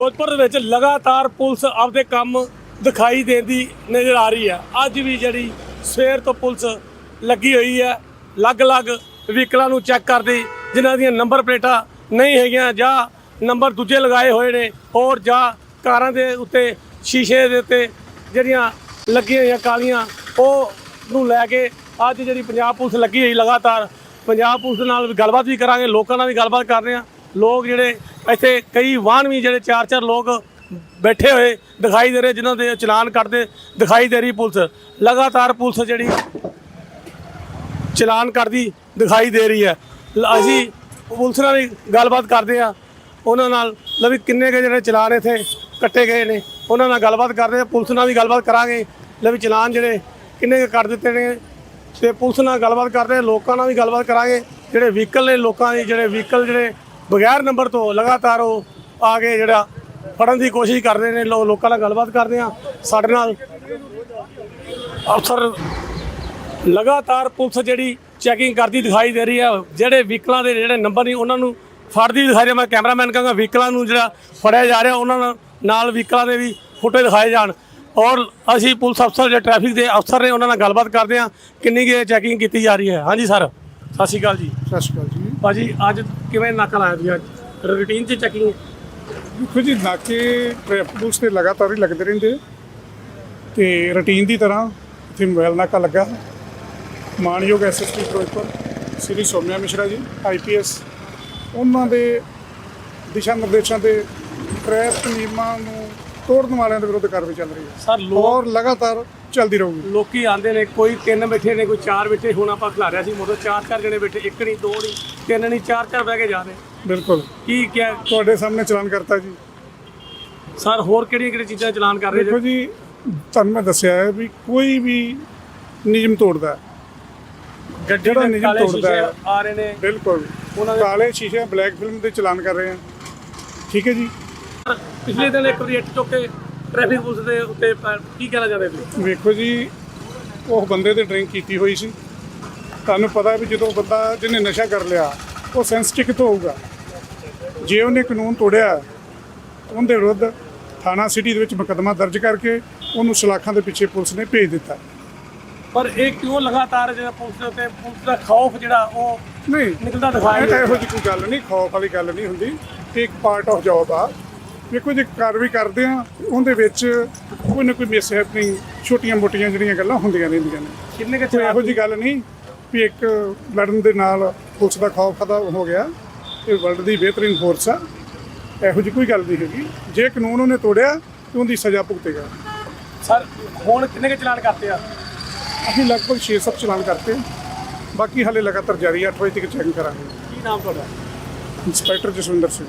ਫਿਰੋਜ਼ਪੁਰ ਦੇ ਵਿੱਚ ਲਗਾਤਾਰ ਪੁਲਿਸ ਆਪਦੇ ਕੰਮ ਦਿਖਾਈ ਦੇਂਦੀ ਨਜ਼ਰ ਆ ਰਹੀ ਹੈ। ਅੱਜ ਵੀ ਜਿਹੜੀ ਸਵੇਰ ਤੋਂ ਪੁਲਿਸ ਲੱਗੀ ਹੋਈ ਹੈ, ਅਲੱਗ-ਅਲੱਗ ਵਹੀਕਲਾਂ ਨੂੰ ਚੈੱਕ ਕਰਦੀ, ਜਿਨ੍ਹਾਂ ਦੀਆਂ ਨੰਬਰ ਪਲੇਟਾਂ ਨਹੀਂ ਹੈਗੀਆਂ ਜਾਂ ਨੰਬਰ ਦੂਜੇ ਲਗਾਏ ਹੋਏ ਨੇ ਔਰ ਜਾਂ ਕਾਰਾਂ ਦੇ ਉੱਤੇ, ਸ਼ੀਸ਼ੇ ਦੇ ਉੱਤੇ ਜਿਹੜੀਆਂ ਲੱਗੀਆਂ ਹੋਈਆਂ ਕਾਲੀਆਂ, ਉਹ ਨੂੰ ਲੈ ਕੇ ਅੱਜ ਜਿਹੜੀ ਪੰਜਾਬ ਪੁਲਿਸ ਲੱਗੀ ਹੋਈ, ਲਗਾਤਾਰ ਪੰਜਾਬ ਪੁਲਿਸ ਨਾਲ ਗੱਲਬਾਤ ਵੀ ਕਰਾਂਗੇ, ਲੋਕਾਂ ਨਾਲ ਵੀ ਗੱਲਬਾਤ ਕਰ ਰਹੇ ਹਾਂ। ਲੋਕ ਜਿਹੜੇ ਇੱਥੇ ਕਈ ਵਾਹਨ ਵੀ ਜਿਹੜੇ ਚਾਰ ਚਾਰ ਲੋਕ ਬੈਠੇ ਹੋਏ ਦਿਖਾਈ ਦੇ ਰਹੇ, ਜਿਨ੍ਹਾਂ ਦੇ ਚਲਾਨ ਕੱਟਦੇ ਦਿਖਾਈ ਦੇ ਰਹੀ ਪੁਲਿਸ। ਲਗਾਤਾਰ ਪੁਲਿਸ ਜਿਹੜੀ ਚਲਾਨ ਕਰਦੀ ਦਿਖਾਈ ਦੇ ਰਹੀ ਹੈ। ਅਸੀਂ ਪੁਲਿਸ ਨਾਲ ਵੀ ਗੱਲਬਾਤ ਕਰਦੇ ਆ ਉਹਨਾਂ ਨਾਲ ਲਵੀ ਕਿੰਨੇ ਕੁ ਜਿਹੜੇ ਚਲਾਨ ਇੱਥੇ ਕੱਟੇ ਗਏ ਨੇ, ਉਹਨਾਂ ਨਾਲ ਗੱਲਬਾਤ ਕਰਦੇ ਆ ਪੁਲਿਸ ਨਾਲ ਵੀ ਗੱਲਬਾਤ ਕਰਾਂਗੇ। ਲਵੀ ਚਲਾਨ ਜਿਹੜੇ ਕਿੰਨੇ ਕੁ ਕੱਟ ਦਿੱਤੇ ਨੇ। ਤੇ ਪੁਲਿਸ ਨਾਲ ਗੱਲਬਾਤ ਕਰਦੇ ਲੋਕਾਂ ਨਾਲ ਵੀ ਗੱਲਬਾਤ ਕਰਾਂਗੇ। ਜਿਹੜੇ ਵਹੀਕਲ ਨੇ, ਲੋਕਾਂ ਦੇ ਜਿਹੜੇ ਵਹੀਕਲ ਜਿਹੜੇ ਬਗੈਰ ਨੰਬਰ ਤੋਂ ਲਗਾਤਾਰ ਉਹ ਆ ਕੇ ਜਿਹੜਾ ਫੜਨ ਦੀ ਕੋਸ਼ਿਸ਼ ਕਰ ਰਹੇ ਨੇ, ਲੋ- ਲੋਕਾਂ ਨਾਲ ਗੱਲਬਾਤ ਕਰਦੇ ਆ ਸਾਡੇ ਨਾਲ ਅਫਸਰ ਲਗਾਤਾਰ ਪੁਲਿਸ ਜਿਹੜੀ ਚੈਕਿੰਗ ਕਰਦੀ ਦਿਖਾਈ ਦੇ ਰਹੀ ਹੈ। ਜਿਹੜੇ ਵਹੀਕਲਾਂ ਦੇ ਜਿਹੜੇ ਨੰਬਰ ਨਹੀਂ ਉਹਨਾਂ ਨੂੰ ਫੜਦੀ ਦਿਖਾਈ ਦੇ ਮੈਂ ਕੈਮਰਾਮੈਨ ਕਹਾਂਗਾ, ਵਹੀਕਲਾਂ ਨੂੰ ਜਿਹੜਾ ਫੜਿਆ ਜਾ ਰਿਹਾ, ਉਹਨਾਂ ਨਾਲ- ਨਾਲ ਵਹੀਕਲਾਂ ਦੇ ਵੀ ਫੋਟੋ ਦਿਖਾਏ ਜਾਣ। ਔਰ ਅਸੀਂ ਪੁਲਿਸ ਅਫਸਰ, ਜਿਹੜੇ ਟ੍ਰੈਫਿਕ ਦੇ ਅਫਸਰ ਨੇ, ਉਹਨਾਂ ਨਾਲ ਗੱਲਬਾਤ ਕਰਦੇ ਹਾਂ। ਕਿੰਨੀ ਕੁ ਚੈਕਿੰਗ ਕੀਤੀ ਜਾ ਰਹੀ ਹੈ। ਹਾਂਜੀ ਸਰ ਸਤਿ ਸ਼੍ਰੀ ਅਕਾਲ ਜੀ। ਸਤਿ ਸ਼੍ਰੀ ਅਕਾਲ ਜੀ। ਭਾਜੀ ਅੱਜ ਕਿਵੇਂ ਨਾਕਾ ਲਾਇਆ ਜੀ ਅੱਜ? ਰੂਟੀਨ 'ਚ ਚੈਕਿੰਗ ਦੇਖੋ ਜੀ ਨਾਕੇ ਟ੍ਰੈਫਿਕ ਪੁਲਿਸ ਤੇ ਲਗਾਤਾਰ ਹੀ ਲੱਗਦੇ ਰਹਿੰਦੇ ਤੇ ਰੁਟੀਨ ਦੀ ਤਰ੍ਹਾਂ ਇੱਥੇ ਮੋਬਾਈਲ ਨਾਕਾ ਲੱਗਾ। ਮਾਨਯੋਗ ਐਸਐਸਪੀ ਫਿਰੋਜ਼ਪੁਰ ਸ੍ਰੀ ਸੋਮਿਆ ਮਿਸ਼ਰਾ ਜੀ ਆਈਪੀਐਸ ਉਹਨਾਂ ਦੇ ਦਿਸ਼ਾ ਨਿਰਦੇਸ਼ਾਂ ਤੇ ਟ੍ਰੈਫਿਕ ਨਿਯਮਾਂ ਨੂੰ ਤੋੜਨ ਵਾਲਿਆਂ ਦੇ ਵਿਰੁੱਧ ਕਾਰਵਾਈ ਚੱਲ ਰਹੀ ਹੈ। ਸਰ ਲੋਕ ਔਰ ਲਗਾਤਾਰ ਚੱਲਦੀ ਰਹੂਗੀ। ਲੋਕੀ ਆਂਦੇ ਨੇ ਕੋਈ ਤਿੰਨ ਬੈਠੇ ਨੇ ਕੋਈ ਚਾਰ ਬੈਠੇ ਹੁਣ ਆਪਾਂ ਖਿਲਾਰਿਆ ਸੀ ਮੋਦੋਂ ਚਾਰ ਚਾਰ ਜਣੇ ਬੈਠੇ ਇੱਕ ਨਹੀਂ ਦੋ ਨਹੀਂ ਤਿੰਨ ਨਹੀਂ ਚਾਰ ਚਾਰ ਬਹਿ ਕੇ ਜਾ ਰਹੇ। ਬਿਲਕੁਲ। ਕੀ ਕਿਆ ਤੁਹਾਡੇ ਸਾਹਮਣੇ ਚਲਾਨ ਕਰਤਾ ਜੀ। ਸਰ ਹੋਰ ਕਿਹੜੀਆਂ ਕਿਹੜੀਆਂ ਚੀਜ਼ਾਂ ਚਲਾਨ ਕਰ ਰਹੇ ਦੇਖੋ ਜੀ ਤੁਹਾਨੂੰ ਮੈਂ ਦੱਸਿਆ ਹੈ ਵੀ ਕੋਈ ਵੀ ਨਿਯਮ ਤੋੜਦਾ ਹੈ। ਗੱਡੀ ਜਿਹੜਾ ਨਿਯਮ ਤੋੜਦਾ ਹੈ। ਆ ਰਹੇ ਨੇ। ਬਿਲਕੁਲ। ਉਹਨਾਂ ਦੇ- ਕਾਲੇ ਸ਼ੀਸ਼ੇ ਬਲੈਕ ਫਿਲਮ ਦੇ ਚਲਾਨ ਕਰ ਰਹੇ ਆ ਠੀਕ ਹੈ ਜੀ। ਪਿਛਲੇ ਦਿਨ ਇੱਕ ਵਾਰੀ ਇੱਟ ਚੁੱਕ ਟ੍ਰੈਫਿਕ ਪੁਲਿਸ ਦੇ ਉੱਤੇ ਪ- ਕੀ ਕਹਿਣਾ ਚਾਹੁੰਦੇ ਤੁਸੀਂ ਵੇਖੋ ਜੀ ਉਹ ਬੰਦੇ ਤੇ ਡਰਿੰਕ ਕੀਤੀ ਹੋਈ ਸੀ। ਤੁਹਾਨੂੰ ਪਤਾ ਹੈ ਵੀ ਜਦੋਂ ਬੰਦਾ ਜਿਹਨੇ ਨਸ਼ਾ ਕਰ ਲਿਆ ਉਹ ਸੈਂਸਿਟਿਵ ਕਿੱਥੋਂ ਹੋਊਗਾ। ਜੇ ਉਹਨੇ ਕਾਨੂੰਨ ਤੋੜਿਆ ਉਹਦੇ ਵਿਰੁੱਧ ਥਾਣਾ ਸਿਟੀ ਦੇ ਵਿੱਚ ਮੁਕੱਦਮਾ ਦਰਜ ਕਰਕੇ ਉਹਨੂੰ ਸਲਾਖਾਂ ਦੇ ਪਿੱਛੇ ਪੁਲਿਸ ਨੇ ਭੇਜ ਦਿੱਤਾ। ਪਰ ਇਹ ਕਿਉਂ ਲਗਾਤਾਰ ਜਿਹੜਾ ਪੁਲਿਸ ਦੇ ਉੱਤੇ ਪੁਲਿਸ ਦਾ ਖੌਫ ਜਿਹੜਾ ਉਹ ਨਹੀਂ ਨਿਕਲਦਾ ਦਿਖਾਇਆ ਇਹ ਤਾਂ ਗਿਆ। ਇਹੋ ਜਿਹੀ ਕੋਈ ਗੱਲ ਨਹੀਂ ਖੌਫ ਵਾਲੀ ਗੱਲ ਨਹੀਂ ਹੁੰਦੀ। ਇਹ ਇੱਕ ਪਾਰਟ ਆਫ ਜੌਬ ਆ। ਵੇਖੋ ਜੇ ਕਾਰਵਾਈ ਕਰਦੇ ਆ ਉਹਦੇ ਵਿੱਚ ਕੋਈ ਨਾ ਕੋਈ ਮਿਸ ਹੈਪਨਿੰਗ ਛੋਟੀਆਂ ਮੋਟੀਆਂ ਜਿਹੜੀਆਂ ਗੱਲਾਂ ਹੁੰਦੀਆਂ ਰਹਿੰਦੀਆਂ ਨੇ। ਕਿੰਨੇ ਕੁ ਕੋਈ ਇਹੋ ਜਿਹੀ ਗੱਲ ਨਹੀਂ ਵੀ ਇੱਕ ਲੜਨ ਦੇ ਨਾਲ ਪੁਲਿਸ ਦਾ ਖੌਫ ਖਤਮ ਹੋ ਗਿਆ ਇਹ ਵਰਲਡ ਦੀ ਬਿਹਤਰੀਨ ਫੋਰਸ ਆ ਇਹੋ ਜਿਹੀ ਕੋਈ ਗੱਲ ਨਹੀਂ ਹੈਗੀ। ਜੇ ਕਾਨੂੰਨ ਉਹਨੇ ਤੋੜਿਆ ਤੇ ਉਹਦੀ ਸਜ਼ਾ ਭੁਗਤੇਗਾ। ਸਰ ਹੁਣ ਕਿੰਨੇ ਕੁ ਚਲਾਨ ਕਰਤੇ ਆ? ਅਸੀਂ ਲਗਭਗ 6-7 ਚਲਾਨ ਕਰਤੇ ਬਾਕੀ ਹਾਲੇ ਲਗਾਤਾਰ ਜਾਰੀ ਆ 8 ਵਜੇ ਤੱਕ ਚੈੱਕ ਕਰਾਂਗੇ। ਕੀ ਨਾਮ ਤੁਹਾਡਾ? ਇੰਸਪੈਕਟਰ ਜਸਵਿੰਦਰ ਸਿੰਘ।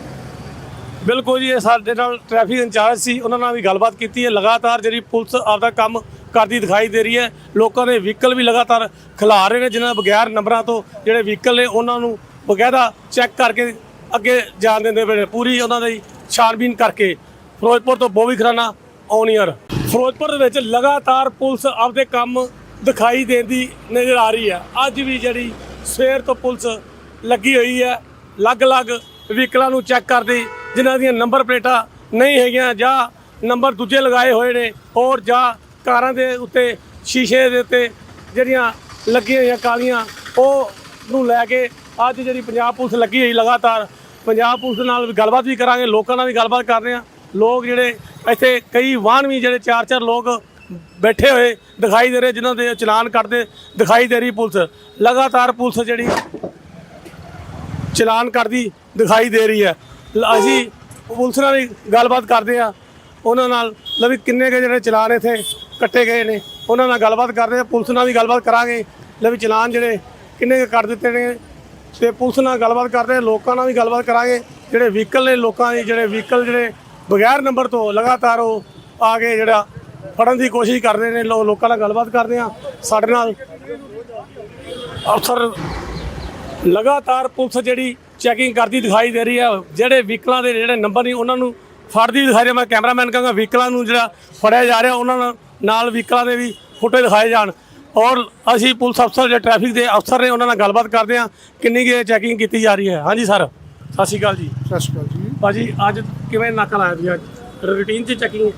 ਬਿਲਕੁਲ ਜੀ, ਇਹ ਸਾਡੇ ਨਾਲ ਟ੍ਰੈਫਿਕ ਇੰਚਾਰਜ ਸੀ, ਉਹਨਾਂ ਨਾਲ ਵੀ ਗੱਲਬਾਤ ਕੀਤੀ ਹੈ। ਲਗਾਤਾਰ ਜਿਹੜੀ ਪੁਲਿਸ ਆਪਦਾ ਕੰਮ ਕਰਦੀ ਦਿਖਾਈ ਦੇ ਰਹੀ ਹੈ। ਲੋਕਾਂ ਦੇ ਵਹੀਕਲ ਵੀ ਲਗਾਤਾਰ ਖਿਲਾ ਰਹੇ ਨੇ, ਜਿਨ੍ਹਾਂ ਬਗੈਰ ਨੰਬਰਾਂ ਤੋਂ ਜਿਹੜੇ ਵਹੀਕਲ ਨੇ, ਉਹਨਾਂ ਨੂੰ ਬਕਾਇਦਾ ਚੈੱਕ ਕਰਕੇ ਅੱਗੇ ਜਾਣ ਦਿੰਦੇ ਪਏ ਨੇ। ਪੂਰੀ ਉਹਨਾਂ ਦੀ ਛਾਣਬੀਨ ਕਰਕੇ ਫਿਰੋਜ਼ਪੁਰ ਤੋਂ ਬੋਵੀ ਖਰਾਨਾ ਔਨੀਅਰ ਫਿਰੋਜ਼ਪੁਰ ਦੇ ਵਿੱਚ ਲਗਾਤਾਰ ਪੁਲਿਸ ਆਪਦੇ ਕੰਮ ਦਿਖਾਈ ਦੇਂਦੀ ਨਜ਼ਰ ਆ ਰਹੀ ਹੈ। ਅੱਜ ਵੀ ਜਿਹੜੀ ਸਵੇਰ ਤੋਂ ਪੁਲਿਸ ਲੱਗੀ ਹੋਈ ਹੈ, ਅਲੱਗ-ਅਲੱਗ ਵਹੀਕਲਾਂ ਨੂੰ ਚੈੱਕ ਕਰਦੀ ਜਿਨ੍ਹਾਂ ਦੀਆਂ ਨੰਬਰ ਪਲੇਟਾਂ ਨਹੀਂ ਹੈਗੀਆਂ ਜਾਂ ਨੰਬਰ ਦੂਜੇ ਲਗਾਏ ਹੋਏ ਨੇ ਔਰ ਜਾਂ ਕਾਰਾਂ ਦੇ ਉੱਤੇ ਸ਼ੀਸ਼ੇ ਦੇ ਉੱਤੇ ਜਿਹੜੀਆਂ ਲੱਗੀਆਂ ਹੋਈਆਂ ਕਾਲੀਆਂ, ਉਹ ਨੂੰ ਲੈ ਕੇ ਅੱਜ ਜਿਹੜੀ ਪੰਜਾਬ ਪੁਲਿਸ ਲੱਗੀ ਹੋਈ ਲਗਾਤਾਰ, ਪੰਜਾਬ ਪੁਲਿਸ ਨਾਲ ਗੱਲਬਾਤ ਵੀ ਕਰਾਂਗੇ, ਲੋਕਾਂ ਨਾਲ ਵੀ ਗੱਲਬਾਤ ਕਰ ਰਹੇ ਹਾਂ। ਲੋਕ ਜਿਹੜੇ ਇੱਥੇ ਕਈ ਵਾਹਨ ਵੀ ਜਿਹੜੇ ਚਾਰ ਚਾਰ ਲੋਕ ਬੈਠੇ ਹੋਏ ਦਿਖਾਈ ਦੇ ਰਹੇ, ਜਿਨ੍ਹਾਂ ਦੇ ਚਲਾਨ ਕੱਟਦੇ ਦਿਖਾਈ ਦੇ ਰਹੀ ਪੁਲਿਸ। ਲਗਾਤਾਰ ਪੁਲਿਸ ਜਿਹੜੀ ਚਲਾਨ ਕਰਦੀ ਦਿਖਾਈ ਦੇ ਰਹੀ ਹੈ। ਅਸੀਂ ਪੁਲਿਸ ਨਾਲ ਵੀ ਗੱਲਬਾਤ ਕਰਦੇ ਆ ਉਹਨਾਂ ਨਾਲ ਲਵੀ ਕਿੰਨੇ ਕੁ ਜਿਹੜੇ ਚਲਾਨ ਇੱਥੇ ਕੱਟੇ ਗਏ ਨੇ, ਉਹਨਾਂ ਨਾਲ ਗੱਲਬਾਤ ਕਰਦੇ ਆ ਪੁਲਿਸ ਨਾਲ ਵੀ ਗੱਲਬਾਤ ਕਰਾਂਗੇ। ਲਵੀ ਚਲਾਨ ਜਿਹੜੇ ਕਿੰਨੇ ਕੁ ਕੱਟ ਦਿੱਤੇ ਨੇ ਤੇ ਪੁਲਿਸ ਨਾਲ ਗੱਲਬਾਤ ਕਰਦੇ ਲੋਕਾਂ ਨਾਲ ਵੀ ਗੱਲਬਾਤ ਕਰਾਂਗੇ। ਜਿਹੜੇ ਵਹੀਕਲ ਨੇ ਲੋਕਾਂ ਦੇ, ਜਿਹੜੇ ਵਹੀਕਲ ਜਿਹੜੇ ਬਗੈਰ ਨੰਬਰ ਤੋਂ ਲਗਾਤਾਰ ਉਹ ਆ ਕੇ ਜਿਹੜਾ ਫੜਨ ਦੀ ਕੋਸ਼ਿਸ਼ ਕਰਦੇ ਨੇ, ਲੋ- ਲੋਕਾਂ ਨਾਲ ਗੱਲਬਾਤ ਕਰਦੇ ਆ ਸਾਡੇ ਨਾਲ ਅਫਸਰ ਲਗਾਤਾਰ ਪੁਲਿਸ ਜਿਹੜੀ ਚੈਕਿੰਗ ਕਰਦੀ ਦਿਖਾਈ ਦੇ ਰਹੀ ਹੈ ਜਿਹੜੇ ਵਹੀਕਲਾਂ ਦੇ ਜਿਹੜੇ ਨੰਬਰ ਨਹੀਂ ਉਹਨਾਂ ਨੂੰ ਫੜਦੀ ਦਿਖਾਈ ਦੇ ਮੈਂ ਕੈਮਰਾਮੈਨ ਕਹਾਂਗਾ ਵਹੀਕਲਾਂ ਨੂੰ ਜਿਹੜਾ ਫੜਿਆ ਜਾ ਰਿਹਾ ਉਹਨਾਂ ਨਾਲ- ਵਹੀਕਲਾਂ ਦੇ ਵੀ ਫੋਟੋ ਦਿਖਾਏ ਜਾਣ। ਔਰ ਅਸੀਂ ਪੁਲਿਸ ਅਫਸਰ ਜਿਹੜੇ ਟ੍ਰੈਫਿਕ ਦੇ ਅਫਸਰ ਨੇ ਉਹਨਾਂ ਨਾਲ ਗੱਲਬਾਤ ਕਰਦੇ ਹਾਂ। ਕਿੰਨੀ ਕੀ ਚੈਕਿੰਗ ਕੀਤੀ ਜਾ ਰਹੀ ਹੈ। ਹਾਂਜੀ ਸਰ ਸਤਿ ਸ਼੍ਰੀ ਅਕਾਲ ਜੀ। ਸਤਿ ਸ਼੍ਰੀ ਅਕਾਲ ਜੀ। ਭਾਜੀ ਅੱਜ ਕਿਵੇਂ ਨਾਕਾ ਲਾਇਆ ਜੀ ਅੱਜ? ਰੂਟੀਨ 'ਚ ਚੈਕਿੰਗ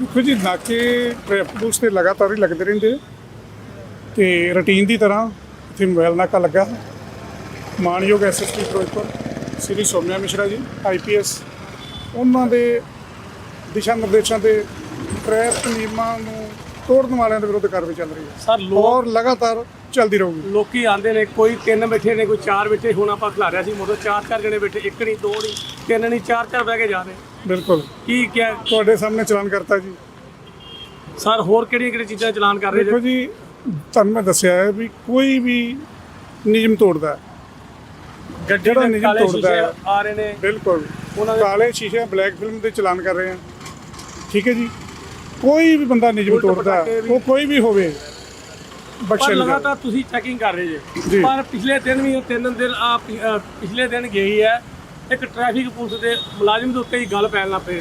ਦੇਖੋ ਜੀ ਨਾਕੇ ਟ੍ਰੈਫਿਕ ਪੁਲਿਸ ਤੇ ਲਗਾਤਾਰ ਹੀ ਲੱਗਦੇ ਰਹਿੰਦੇ। ਤੇ ਰੁਟੀਨ ਦੀ ਤਰ੍ਹਾਂ ਇੱਥੇ ਮੋਬਾਈਲ ਨਾਕਾ ਲੱਗਾ। ਮਾਨਯੋਗ ਐਸਐਸਪੀ ਫਿਰੋਜ਼ਪੁਰ ਸ੍ਰੀ ਸੋਮਿਆ ਮਿਸ਼ਰਾ ਜੀ ਆਈਪੀਐਸ ਉਹਨਾਂ ਦੇ ਦਿਸ਼ਾ ਨਿਰਦੇਸ਼ਾਂ ਤੇ ਟ੍ਰੈਫਿਕ ਨਿਯਮਾਂ ਨੂੰ ਤੋੜਨ ਵਾਲਿਆਂ ਦੇ ਵਿਰੁੱਧ ਕਾਰਵਾਈ ਚੱਲ ਰਹੀ ਹੈ। ਸਰ ਲੋਕ ਔਰ ਲਗਾਤਾਰ ਚੱਲਦੀ ਰਹੂਗੀ। ਲੋਕੀ ਆਂਦੇ ਨੇ ਕੋਈ ਤਿੰਨ ਬੈਠੇ ਨੇ ਕੋਈ ਚਾਰ ਬੈਠੇ ਹੁਣ ਆਪਾਂ ਖਿਲਾਰਿਆ ਸੀ ਮੋਦੋਂ ਚਾਰ ਚਾਰ ਜਣੇ ਬੈਠੇ ਇੱਕ ਨਹੀਂ ਦੋ ਨਹੀਂ ਤਿੰਨ ਨਹੀਂ ਚਾਰ ਚਾਰ ਬਹਿ ਕੇ ਜਾ ਰਹੇ। ਬਿਲਕੁਲ। ਕੀ ਕਿਆ ਤੁਹਾਡੇ ਸਾਹਮਣੇ ਚਲਾਨ ਕਰਤਾ ਜੀ। ਸਰ ਹੋਰ ਕਿਹੜੀਆਂ ਕਿਹੜੀਆਂ ਚੀਜ਼ਾਂ ਚਲਾਨ ਕਰ ਰਹੇ ਦੇਖੋ ਜੀ? ਜੀ ਤੁਹਾਨੂੰ ਮੈਂ ਦੱਸਿਆ ਹੈ ਵੀ ਕੋਈ ਵੀ ਨਿਯਮ ਤੋੜਦਾ ਹੈ। ਗੱਡੀ ਜਿਹੜਾ ਦੇ ਕਾਲੇ ਤੋੜਦਾ ਸ਼ੀਸ਼ੇ ਹੈ। ਆ ਰਹੇ ਨੇ। ਬਿਲਕੁਲ। ਉਹਨਾਂ ਦੇ- ਕਾਲੇ ਸ਼ੀਸ਼ੇ ਬਲੈਕ ਫਿਲਮ ਦੇ ਚਲਾਨ ਕਰ ਰਹੇ ਆ। ਠੀਕ ਹੈ ਜੀ? ਕੋਈ ਵੀ ਬੰਦਾ ਨਿਯਮ ਉਲਟ ਤੋੜਦਾ ਹੈ, ਪਟਾਕੇ ਵੀ- ਉਹ ਕੋਈ ਵੀ ਹੋਵੇ ਪਰ ਲਗਾਤਾਰ ਜਾਏਗਾ। ਤੁਸੀਂ ਚੈਕਿੰਗ ਕਰ ਰਹੇ ਜੀ। ਜੇ। ਪਰ ਪਿਛਲੇ ਦਿਨ ਵੀ ਤਿੰਨ ਦਿਨ ਆ ਪਿਛਲੇ ਦਿਨ ਗਈ ਹੈ। ਇੱਕ ਟ੍ਰੈਫਿਕ ਪੁਲਿਸ ਦੇ ਮੁਲਾਜ਼ਮ ਦੇ ਉੱਤੇ ਹੀ ਗੱਲ ਪੈਣ ਲੱਗ ਪਈ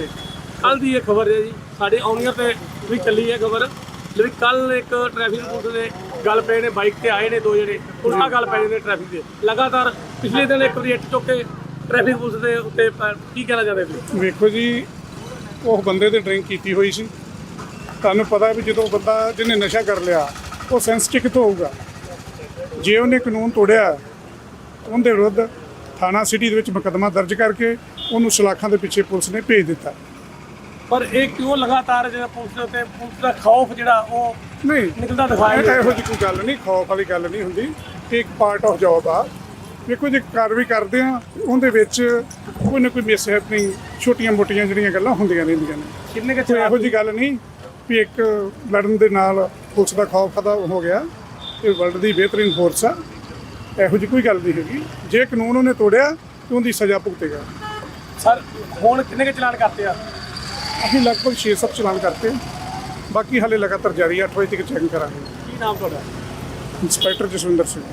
ਕੱਲ ਦੀ ਇਹ ਖਬਰ ਹੈ ਜੀ। ਸਾਡੇ ਆਉਣੀਆਂ ਤੇ ਵੀ ਚੱਲੀ ਹੈ ਖਬਰ। ਜਿਹੜੀ ਕੱਲ ਇੱਕ ਟ੍ਰੈਫਿਕ ਪੁਲਿਸ ਦੇ ਗੱਲ ਪਏ ਨੇ ਬਾਈਕ ਤੇ ਆਏ ਨੇ ਦੋ ਜਿਹੜੇ ਉਲਟਾ ਗੱਲ ਪਏ ਨੇ ਟ੍ਰੈਫਿਕ ਦੇ ਲਗਾਤਾਰ ਪਿਛਲੇ ਦਿਨ ਇੱਕ ਵਾਰੀ ਇੱਟ ਚੁੱਕ ਕੇ ਟ੍ਰੈਫਿਕ ਪੁਲਿਸ ਦੇ ਉੱਤੇ ਪ- ਕੀ ਕਹਿਣਾ ਚਾਹੁੰਦੇ ਤੁਸੀਂ? ਵੇਖੋ ਜੀ ਉਹ ਬੰਦੇ ਤੇ ਡਰਿੰਕ ਕੀਤੀ ਹੋਈ ਸੀ। ਤੁਹਾਨੂੰ ਪਤਾ ਵੀ ਜਦੋਂ ਬੰਦਾ ਜਿਹਨੇ ਨਸ਼ਾ ਕਰ ਲਿਆ ਉਹ ਸੈਂਸਿਟਿਵ ਕਿੱਥੋਂ ਹੋਊਗਾ? ਜੇ ਉਹਨੇ ਕਾਨੂੰਨ ਤੋੜਿਆ ਉਹਦੇ ਵਿਰੁੱਧ ਥਾਣਾ ਸਿਟੀ ਦੇ ਵਿੱਚ ਮੁਕੱਦਮਾ ਦਰਜ ਕਰਕੇ ਉਹਨੂੰ ਸਲਾਖਾਂ ਦੇ ਪਿੱਛੇ ਪੁਲਿਸ ਨੇ ਭੇਜ ਦਿੱਤਾ। ਪਰ ਇਹ ਕਿਉਂ ਲਗਾਤਾਰ ਜਿਹੜਾ ਪੁਲਿਸ ਦੇ ਉੱਤੇ ਪੁਲਿਸ ਦਾ ਖੌਫ ਜਿਹੜਾ ਉਹ ਨਹੀਂ ਨਿਕਲਦਾ ਦਿਖਾਇਆ ਇਹ ਇਹੋ ਜਿਹੀ ਕੋਈ ਗੱਲ ਨਹੀਂ ਖੌਫ ਵਾਲੀ ਗੱਲ ਨਹੀਂ ਹੁੰਦੀ। ਇਹ ਇੱਕ ਪਾਰਟ ਆਫ ਜੌਬ ਆ। ਵੇਖੋ ਜੇ ਕਾਰਵਾਈ ਕਰਦੇ ਆ ਉਹਦੇ ਵਿੱਚ ਕੋਈ ਨਾ ਕੋਈ ਮਿਸ ਹੈਪਨਿੰਗ ਛੋਟੀਆਂ ਮੋਟੀਆਂ ਜਿਹੜੀਆਂ ਗੱਲਾਂ ਹੁੰਦੀਆਂ ਰਹਿੰਦੀਆਂ ਨੇ। ਕਿੰਨੇ ਕੁ ਕੋਈ ਇਹੋ ਜਿਹੀ ਗੱਲ ਨਹੀਂ ਵੀ ਇੱਕ ਲੜਨ ਦੇ ਨਾਲ ਪੁਲਿਸ ਦਾ ਖੌਫ ਖਤਮ ਹੋ ਗਿਆ ਇਹ ਵਰਲਡ ਦੀ ਬਿਹਤਰੀਨ ਫੋਰਸ ਆ। ਇਹੋ ਜਿਹੀ ਕੋਈ ਗੱਲ ਨਹੀਂ ਹੈਗੀ। ਜੇ ਕਾਨੂੰਨ ਉਹਨੇ ਤੋੜਿਆ ਤੇ ਉਹਦੀ ਸਜ਼ਾ ਭੁਗਤੇਗਾ। ਸਰ ਹੁਣ ਕਿੰਨੇ ਕੁ ਚਲਾਨ ਕਰਤੇ ਆ? ਅਸੀਂ ਲਗਭਗ 6-7 ਚਲਾਨ ਕਰਤੇ। ਬਾਕੀ ਹਾਲੇ ਲਗਾਤਾਰ ਜਾਰੀ ਹੈ 8 ਵਜੇ ਤੱਕ ਚੈੱਕ ਕਰਾਂਗੇ। ਕੀ ਨਾਮ ਤੁਹਾਡਾ? ਇੰਸਪੈਕਟਰ ਜਸਵਿੰਦਰ ਸਿੰਘ।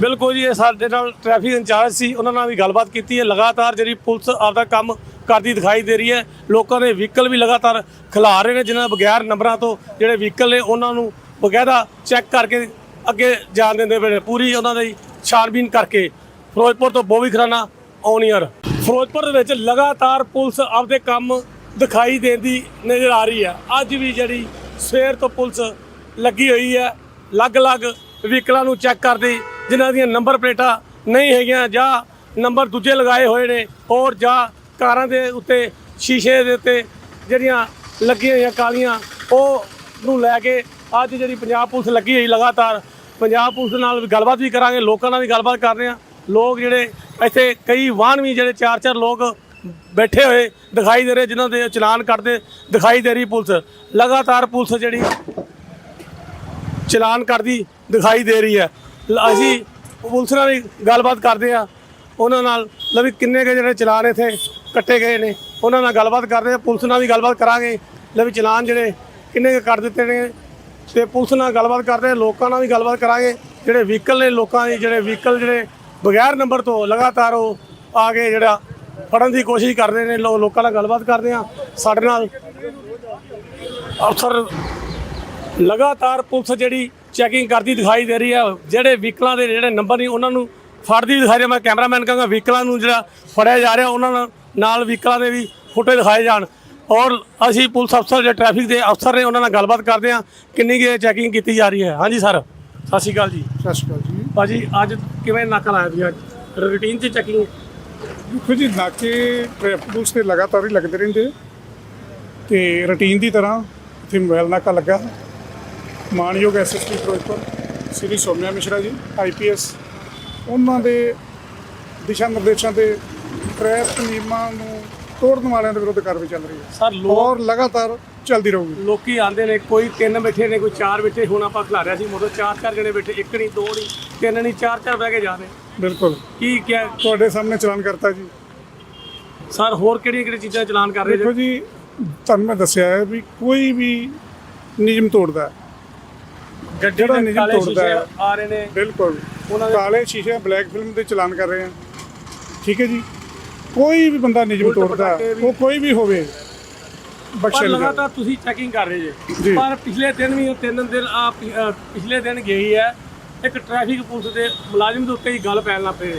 ਬਿਲਕੁਲ ਜੀ, ਇਹ ਸਾਡੇ ਨਾਲ ਟ੍ਰੈਫਿਕ ਇੰਚਾਰਜ ਸੀ, ਉਹਨਾਂ ਨਾਲ ਵੀ ਗੱਲਬਾਤ ਕੀਤੀ ਹੈ। ਲਗਾਤਾਰ ਜਿਹੜੀ ਪੁਲਿਸ ਆਪਦਾ ਕੰਮ ਕਰਦੀ ਦਿਖਾਈ ਦੇ ਰਹੀ ਹੈ। ਲੋਕਾਂ ਦੇ ਵਹੀਕਲ ਵੀ ਲਗਾਤਾਰ ਖਿਲਾ ਰਹੇ ਨੇ, ਜਿਨ੍ਹਾਂ ਬਗੈਰ ਨੰਬਰਾਂ ਤੋਂ ਜਿਹੜੇ ਵਹੀਕਲ ਨੇ, ਉਹਨਾਂ ਨੂੰ ਬਕਾਇਦਾ ਚੈੱਕ ਕਰਕੇ ਅੱਗੇ ਜਾਣ ਦਿੰਦੇ ਪਏ ਨੇ। ਪੂਰੀ ਉਹਨਾਂ ਦੀ ਛਾਣਬੀਨ ਕਰਕੇ ਫਿਰੋਜ਼ਪੁਰ ਤੋਂ ਬੋਵੀ ਖਰਾਨਾ ਔਨੀਅਰ ਫਿਰੋਜ਼ਪੁਰ ਦੇ ਵਿੱਚ ਲਗਾਤਾਰ ਪੁਲਿਸ ਆਪਦੇ ਕੰਮ ਦਿਖਾਈ ਦੇਂਦੀ ਨਜ਼ਰ ਆ ਰਹੀ ਹੈ। ਅੱਜ ਵੀ ਜਿਹੜੀ ਸਵੇਰ ਤੋਂ ਪੁਲਿਸ ਲੱਗੀ ਹੋਈ ਹੈ, ਅਲੱਗ-ਅਲੱਗ ਵਹੀਕਲਾਂ ਨੂੰ ਚੈੱਕ ਕਰਦੀ ਜਿਨ੍ਹਾਂ ਦੀਆਂ ਨੰਬਰ ਪਲੇਟਾਂ ਨਹੀਂ ਹੈਗੀਆਂ ਜਾਂ ਨੰਬਰ ਦੂਜੇ ਲਗਾਏ ਹੋਏ ਨੇ ਔਰ ਜਾਂ ਕਾਰਾਂ ਦੇ ਉੱਤੇ, ਸ਼ੀਸ਼ੇ ਦੇ ਉੱਤੇ ਜਿਹੜੀਆਂ ਲੱਗੀਆਂ ਹੋਈਆਂ ਕਾਲੀਆਂ, ਉਹ ਨੂੰ ਲੈ ਕੇ ਅੱਜ ਜਿਹੜੀ ਪੰਜਾਬ ਪੁਲਿਸ ਲੱਗੀ ਹੋਈ ਲਗਾਤਾਰ, ਪੰਜਾਬ ਪੁਲਿਸ ਨਾਲ ਵੀ ਗੱਲਬਾਤ ਵੀ ਕਰਾਂਗੇ, ਲੋਕਾਂ ਨਾਲ ਵੀ ਗੱਲਬਾਤ ਕਰ ਰਹੇ ਹਾਂ। ਲੋਕ ਜਿਹੜੇ ਇੱਥੇ ਕਈ ਵਾਹਨ ਵੀ ਜਿਹੜੇ ਚਾਰ ਚਾਰ ਲੋਕ ਬੈਠੇ ਹੋਏ ਦਿਖਾਈ ਦੇ ਰਹੇ, ਜਿਨ੍ਹਾਂ ਦੇ ਚਲਾਨ ਕਰਦੇ ਦਿਖਾਈ ਦੇ ਰਹੀ ਪੁਲਿਸ। ਲਗਾਤਾਰ ਪੁਲਿਸ ਜਿਹੜੀ ਚਲਾਨ ਕਰਦੀ ਦਿਖਾਈ ਦੇ ਰਹੀ ਹੈ। ਅਸੀਂ ਪੁਲਿਸ ਨਾਲ ਵੀ ਗੱਲਬਾਤ ਕਰਦੇ ਆ ਉਹਨਾਂ ਨਾਲ ਲਵੀ ਕਿੰਨੇ ਕੁ ਜਿਹੜੇ ਚਲਾਨ ਇੱਥੇ ਕੱਟੇ ਗਏ ਨੇ। ਉਹਨਾਂ ਨਾਲ ਗੱਲਬਾਤ ਕਰਦੇ ਆ ਪੁਲਿਸ ਨਾਲ ਵੀ ਗੱਲਬਾਤ ਕਰਾਂਗੇ। ਲਵੀ ਚਲਾਨ ਜਿਹੜੇ ਕਿੰਨੇ ਕੁ ਕਰ ਦਿੱਤੇ ਨੇ। ਤੇ ਪੁਲਿਸ ਨਾਲ ਗੱਲਬਾਤ ਕਰਦੇ ਆ ਲੋਕਾਂ ਨਾਲ ਵੀ ਗੱਲਬਾਤ ਕਰਾਂਗੇ। ਜਿਹੜੇ ਵਹੀਕਲ ਨੇ ਲੋਕਾਂ ਦੇ, ਜਿਹੜੇ ਵਹੀਕਲ ਜਿਹੜੇ ਬਗੈਰ ਨੰਬਰ ਤੋਂ ਲਗਾਤਾਰ ਉਹ ਆ ਕੇ ਜਿਹੜਾ ਫੜਨ ਦੀ ਕੋਸ਼ਿਸ਼ ਕਰਦੇ ਨੇ, ਲੋ- ਲੋਕਾਂ ਨਾਲ ਗੱਲਬਾਤ ਕਰਦੇ ਆ ਸਾਡੇ ਨਾਲ ਅਫਸਰ ਲਗਾਤਾਰ ਪੁਲਿਸ ਜਿਹੜੀ ਚੈਕਿੰਗ ਕਰਦੀ ਦਿਖਾਈ ਦੇ ਰਹੀ ਹੈ ਜਿਹੜੇ ਵਹੀਕਲਾਂ ਦੇ ਜਿਹੜੇ ਨੰਬਰ ਨਹੀਂ ਉਹਨਾਂ ਨੂੰ ਫੜਦੀ ਦਿਖਾਈ ਰਿਹਾ ਮੈਂ ਕੈਮਰਾਮੈਨ ਕਹਾਂਗਾ ਵਹੀਕਲਾਂ ਨੂੰ ਜਿਹੜਾ ਫੜਿਆ ਜਾ ਰਿਹਾ ਉਹਨਾਂ ਨਾਲ- ਵਹੀਕਲਾਂ ਦੇ ਵੀ ਫੋਟੋ ਦਿਖਾਏ ਜਾਣ। ਔਰ ਅਸੀਂ ਪੁਲਿਸ ਅਫਸਰ ਜਿਹੜੇ ਟ੍ਰੈਫਿਕ ਦੇ ਅਫਸਰ ਨੇ ਉਹਨਾਂ ਨਾਲ ਗੱਲਬਾਤ ਕਰਦੇ ਹਾਂ। ਕਿੰਨੀ ਕੁ ਚੈਕਿੰਗ ਕੀਤੀ ਜਾ ਰਹੀ ਹੈ? ਹਾਂਜੀ ਸਰ ਸਤਿ ਸ਼੍ਰੀ ਅਕਾਲ ਜੀ। ਸਤਿ ਸ਼੍ਰੀ ਅਕਾਲ ਜੀ। ਭਾਜੀ ਅੱਜ ਕਿਵੇਂ ਨਾਕਾ ਲਾਇਆ ਜੀ ਅੱਜ? ਰੂਟੀਨ 'ਚ ਚੈਕਿੰਗ ਦੇਖੋ ਜੀ ਨਾਕੇ ਟ੍ਰੈਫਿਕ ਪੁਲਿਸ ਤੇ ਲਗਾਤਾਰ ਹੀ ਲੱਗਦੇ ਰਹਿੰਦੇ ਆ। ਤੇ ਰੁਟੀਨ ਦੀ ਤਰ੍ਹਾਂ ਇੱਥੇ ਮੋਬਾਈਲ ਨਾਕਾ ਲੱਗਾ। ਮਾਨਯੋਗ ਐਸਐਸਪੀ ਫਿਰੋਜ਼ਪੁਰ ਸ੍ਰੀ ਸੋਮਿਆ ਮਿਸ਼ਰਾ ਜੀ ਆਈਪੀਐਸ ਉਹਨਾਂ ਦੇ ਦਿਸ਼ਾ ਨਿਰਦੇਸ਼ਾਂ ਤੇ ਟ੍ਰੈਫਿਕ ਨਿਯਮਾਂ ਨੂੰ ਤੋੜਨ ਵਾਲਿਆਂ ਦੇ ਵਿਰੁੱਧ ਕਾਰਵਾਈ ਚੱਲ ਰਹੀ ਹੈ। ਸਰ ਲੋਕ ਔਰ ਲਗਾਤਾਰ ਚੱਲਦੀ ਰਹੂਗੀ। ਲੋਕੀ ਆਂਦੇ ਨੇ ਕੋਈ ਤਿੰਨ ਬੈਠੇ ਨੇ ਕੋਈ ਚਾਰ ਬੈਠੇ ਹੁਣ ਆਪਾਂ ਖਿਲਾਰਿਆ ਸੀ ਮੋਦੋਂ ਚਾਰ ਚਾਰ ਜਣੇ ਬੈਠੇ ਇੱਕ ਨਹੀਂ ਦੋ ਨਹੀਂ ਤਿੰਨ ਨਹੀਂ ਚਾਰ ਚਾਰ ਬਹਿ ਕੇ ਜਾ ਰਹੇ। ਬਿਲਕੁਲ। ਕੀ ਕਿਆ ਤੁਹਾਡੇ ਸਾਹਮਣੇ ਚਲਾਨ ਕਰਤਾ ਜੀ। ਸਰ ਹੋਰ ਕਿਹੜੀਆਂ ਕਿਹੜੀਆਂ ਚੀਜ਼ਾਂ ਚਲਾਨ ਕਰ ਰਹੇ ਦੇਖੋ ਜੀ ਜੀ ਤੁਹਾਨੂੰ ਮੈਂ ਦੱਸਿਆ ਹੈ ਵੀ ਕੋਈ ਵੀ ਨਿਯਮ ਤੋੜਦਾ ਹੈ। ਗੱਡੀ ਜਿਹੜਾ ਦੇ ਕਾਲੇ ਤੋੜਦਾ ਸ਼ੀਸ਼ੇ ਹੈ। ਆ ਰਹੇ ਨੇ। ਬਿਲਕੁਲ। ਉਹਨਾਂ ਦੇ- ਕਾਲੇ ਸ਼ੀਸ਼ੇ ਬਲੈਕ ਫਿਲਮ ਦੇ ਚਲਾਨ ਕਰ ਰਹੇ ਆ। ਠੀਕ ਹੈ ਜੀ? ਕੋਈ ਵੀ ਬੰਦਾ ਨਿਯਮ ਉਲਟ ਤੋੜਦਾ ਪਟਾਕੇ ਵੀ- ਉਹ ਕੋਈ ਵੀ ਹੋਵੇ ਪਰ ਜਾਏਗਾ। ਲਗਾਤਾਰ ਤੁਸੀਂ ਚੈਕਿੰਗ ਕਰ ਰਹੇ ਜੀ। ਜੇ। ਪਰ ਪਿਛਲੇ ਦਿਨ ਵੀ ਉਹ ਤਿੰਨ ਦਿਨ ਆ ਪਿਛਲੇ ਦਿਨ ਗਈ ਹੈ ਇੱਕ ਟ੍ਰੈਫਿਕ ਪੁਲਿਸ ਦੇ ਮੁਲਾਜ਼ਮ ਦੇ ਉੱਤੇ ਹੀ ਗੱਲ ਪੈਣ ਲੱਗ ਪਈ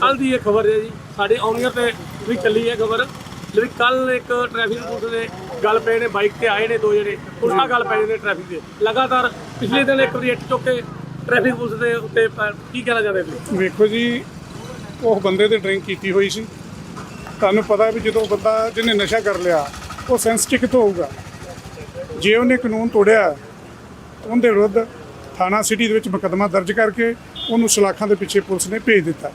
ਕੱਲ ਦੀ ਇਹ ਖਬਰ ਹੈ ਜੀ। ਸਾਡੇ ਆਉਣੀਆਂ ਤੇ ਵੀ ਚੱਲੀ ਹੈ ਖਬਰ। ਜਿਹੜੀ ਕੱਲ ਇੱਕ ਟ੍ਰੈਫਿਕ ਪੁਲਿਸ ਦੇ ਗੱਲ ਪਏ ਨੇ ਬਾਈਕ ਤੇ ਆਏ ਨੇ ਦੋ ਜਿਹੜੇ ਉਲਟਾ ਗੱਲ ਪਏ ਨੇ ਟ੍ਰੈਫਿਕ ਦੇ ਲਗਾਤਾਰ ਪਿਛਲੇ ਦਿਨ ਇੱਕ ਵਾਰੀ ਚੁੱਕ ਕੇ ਟ੍ਰੈਫਿਕ ਪੁਲਿਸ ਦੇ ਉੱਤੇ ਪ- ਕੀ ਕਹਿਣਾ ਚਾਹੁੰਦੇ ਤੁਸੀਂ? ਵੇਖੋ ਜੀ ਉਹ ਬੰਦੇ ਤੇ ਡਰਿੰਕ ਕੀਤੀ ਹੋਈ ਸੀ। ਤੁਹਾਨੂੰ ਪਤਾ ਵੀ ਜਦੋਂ ਬੰਦਾ ਜਿਹਨੇ ਨਸ਼ਾ ਕਰ ਲਿਆ ਉਹ ਸੈਂਸਿਟਿਵ ਕਿੱਥੋਂ ਹੋਊਗਾ। ਜੇ ਉਹਨੇ ਕਾਨੂੰਨ ਤੋੜਿਆ ਉਹਦੇ ਵਿਰੁੱਧ ਥਾਣਾ ਸਿਟੀ ਦੇ ਵਿੱਚ ਮੁਕੱਦਮਾ ਦਰਜ ਕਰਕੇ ਉਹਨੂੰ ਸਲਾਖਾਂ ਦੇ ਪਿੱਛੇ ਪੁਲਿਸ ਨੇ ਭੇਜ ਦਿੱਤਾ।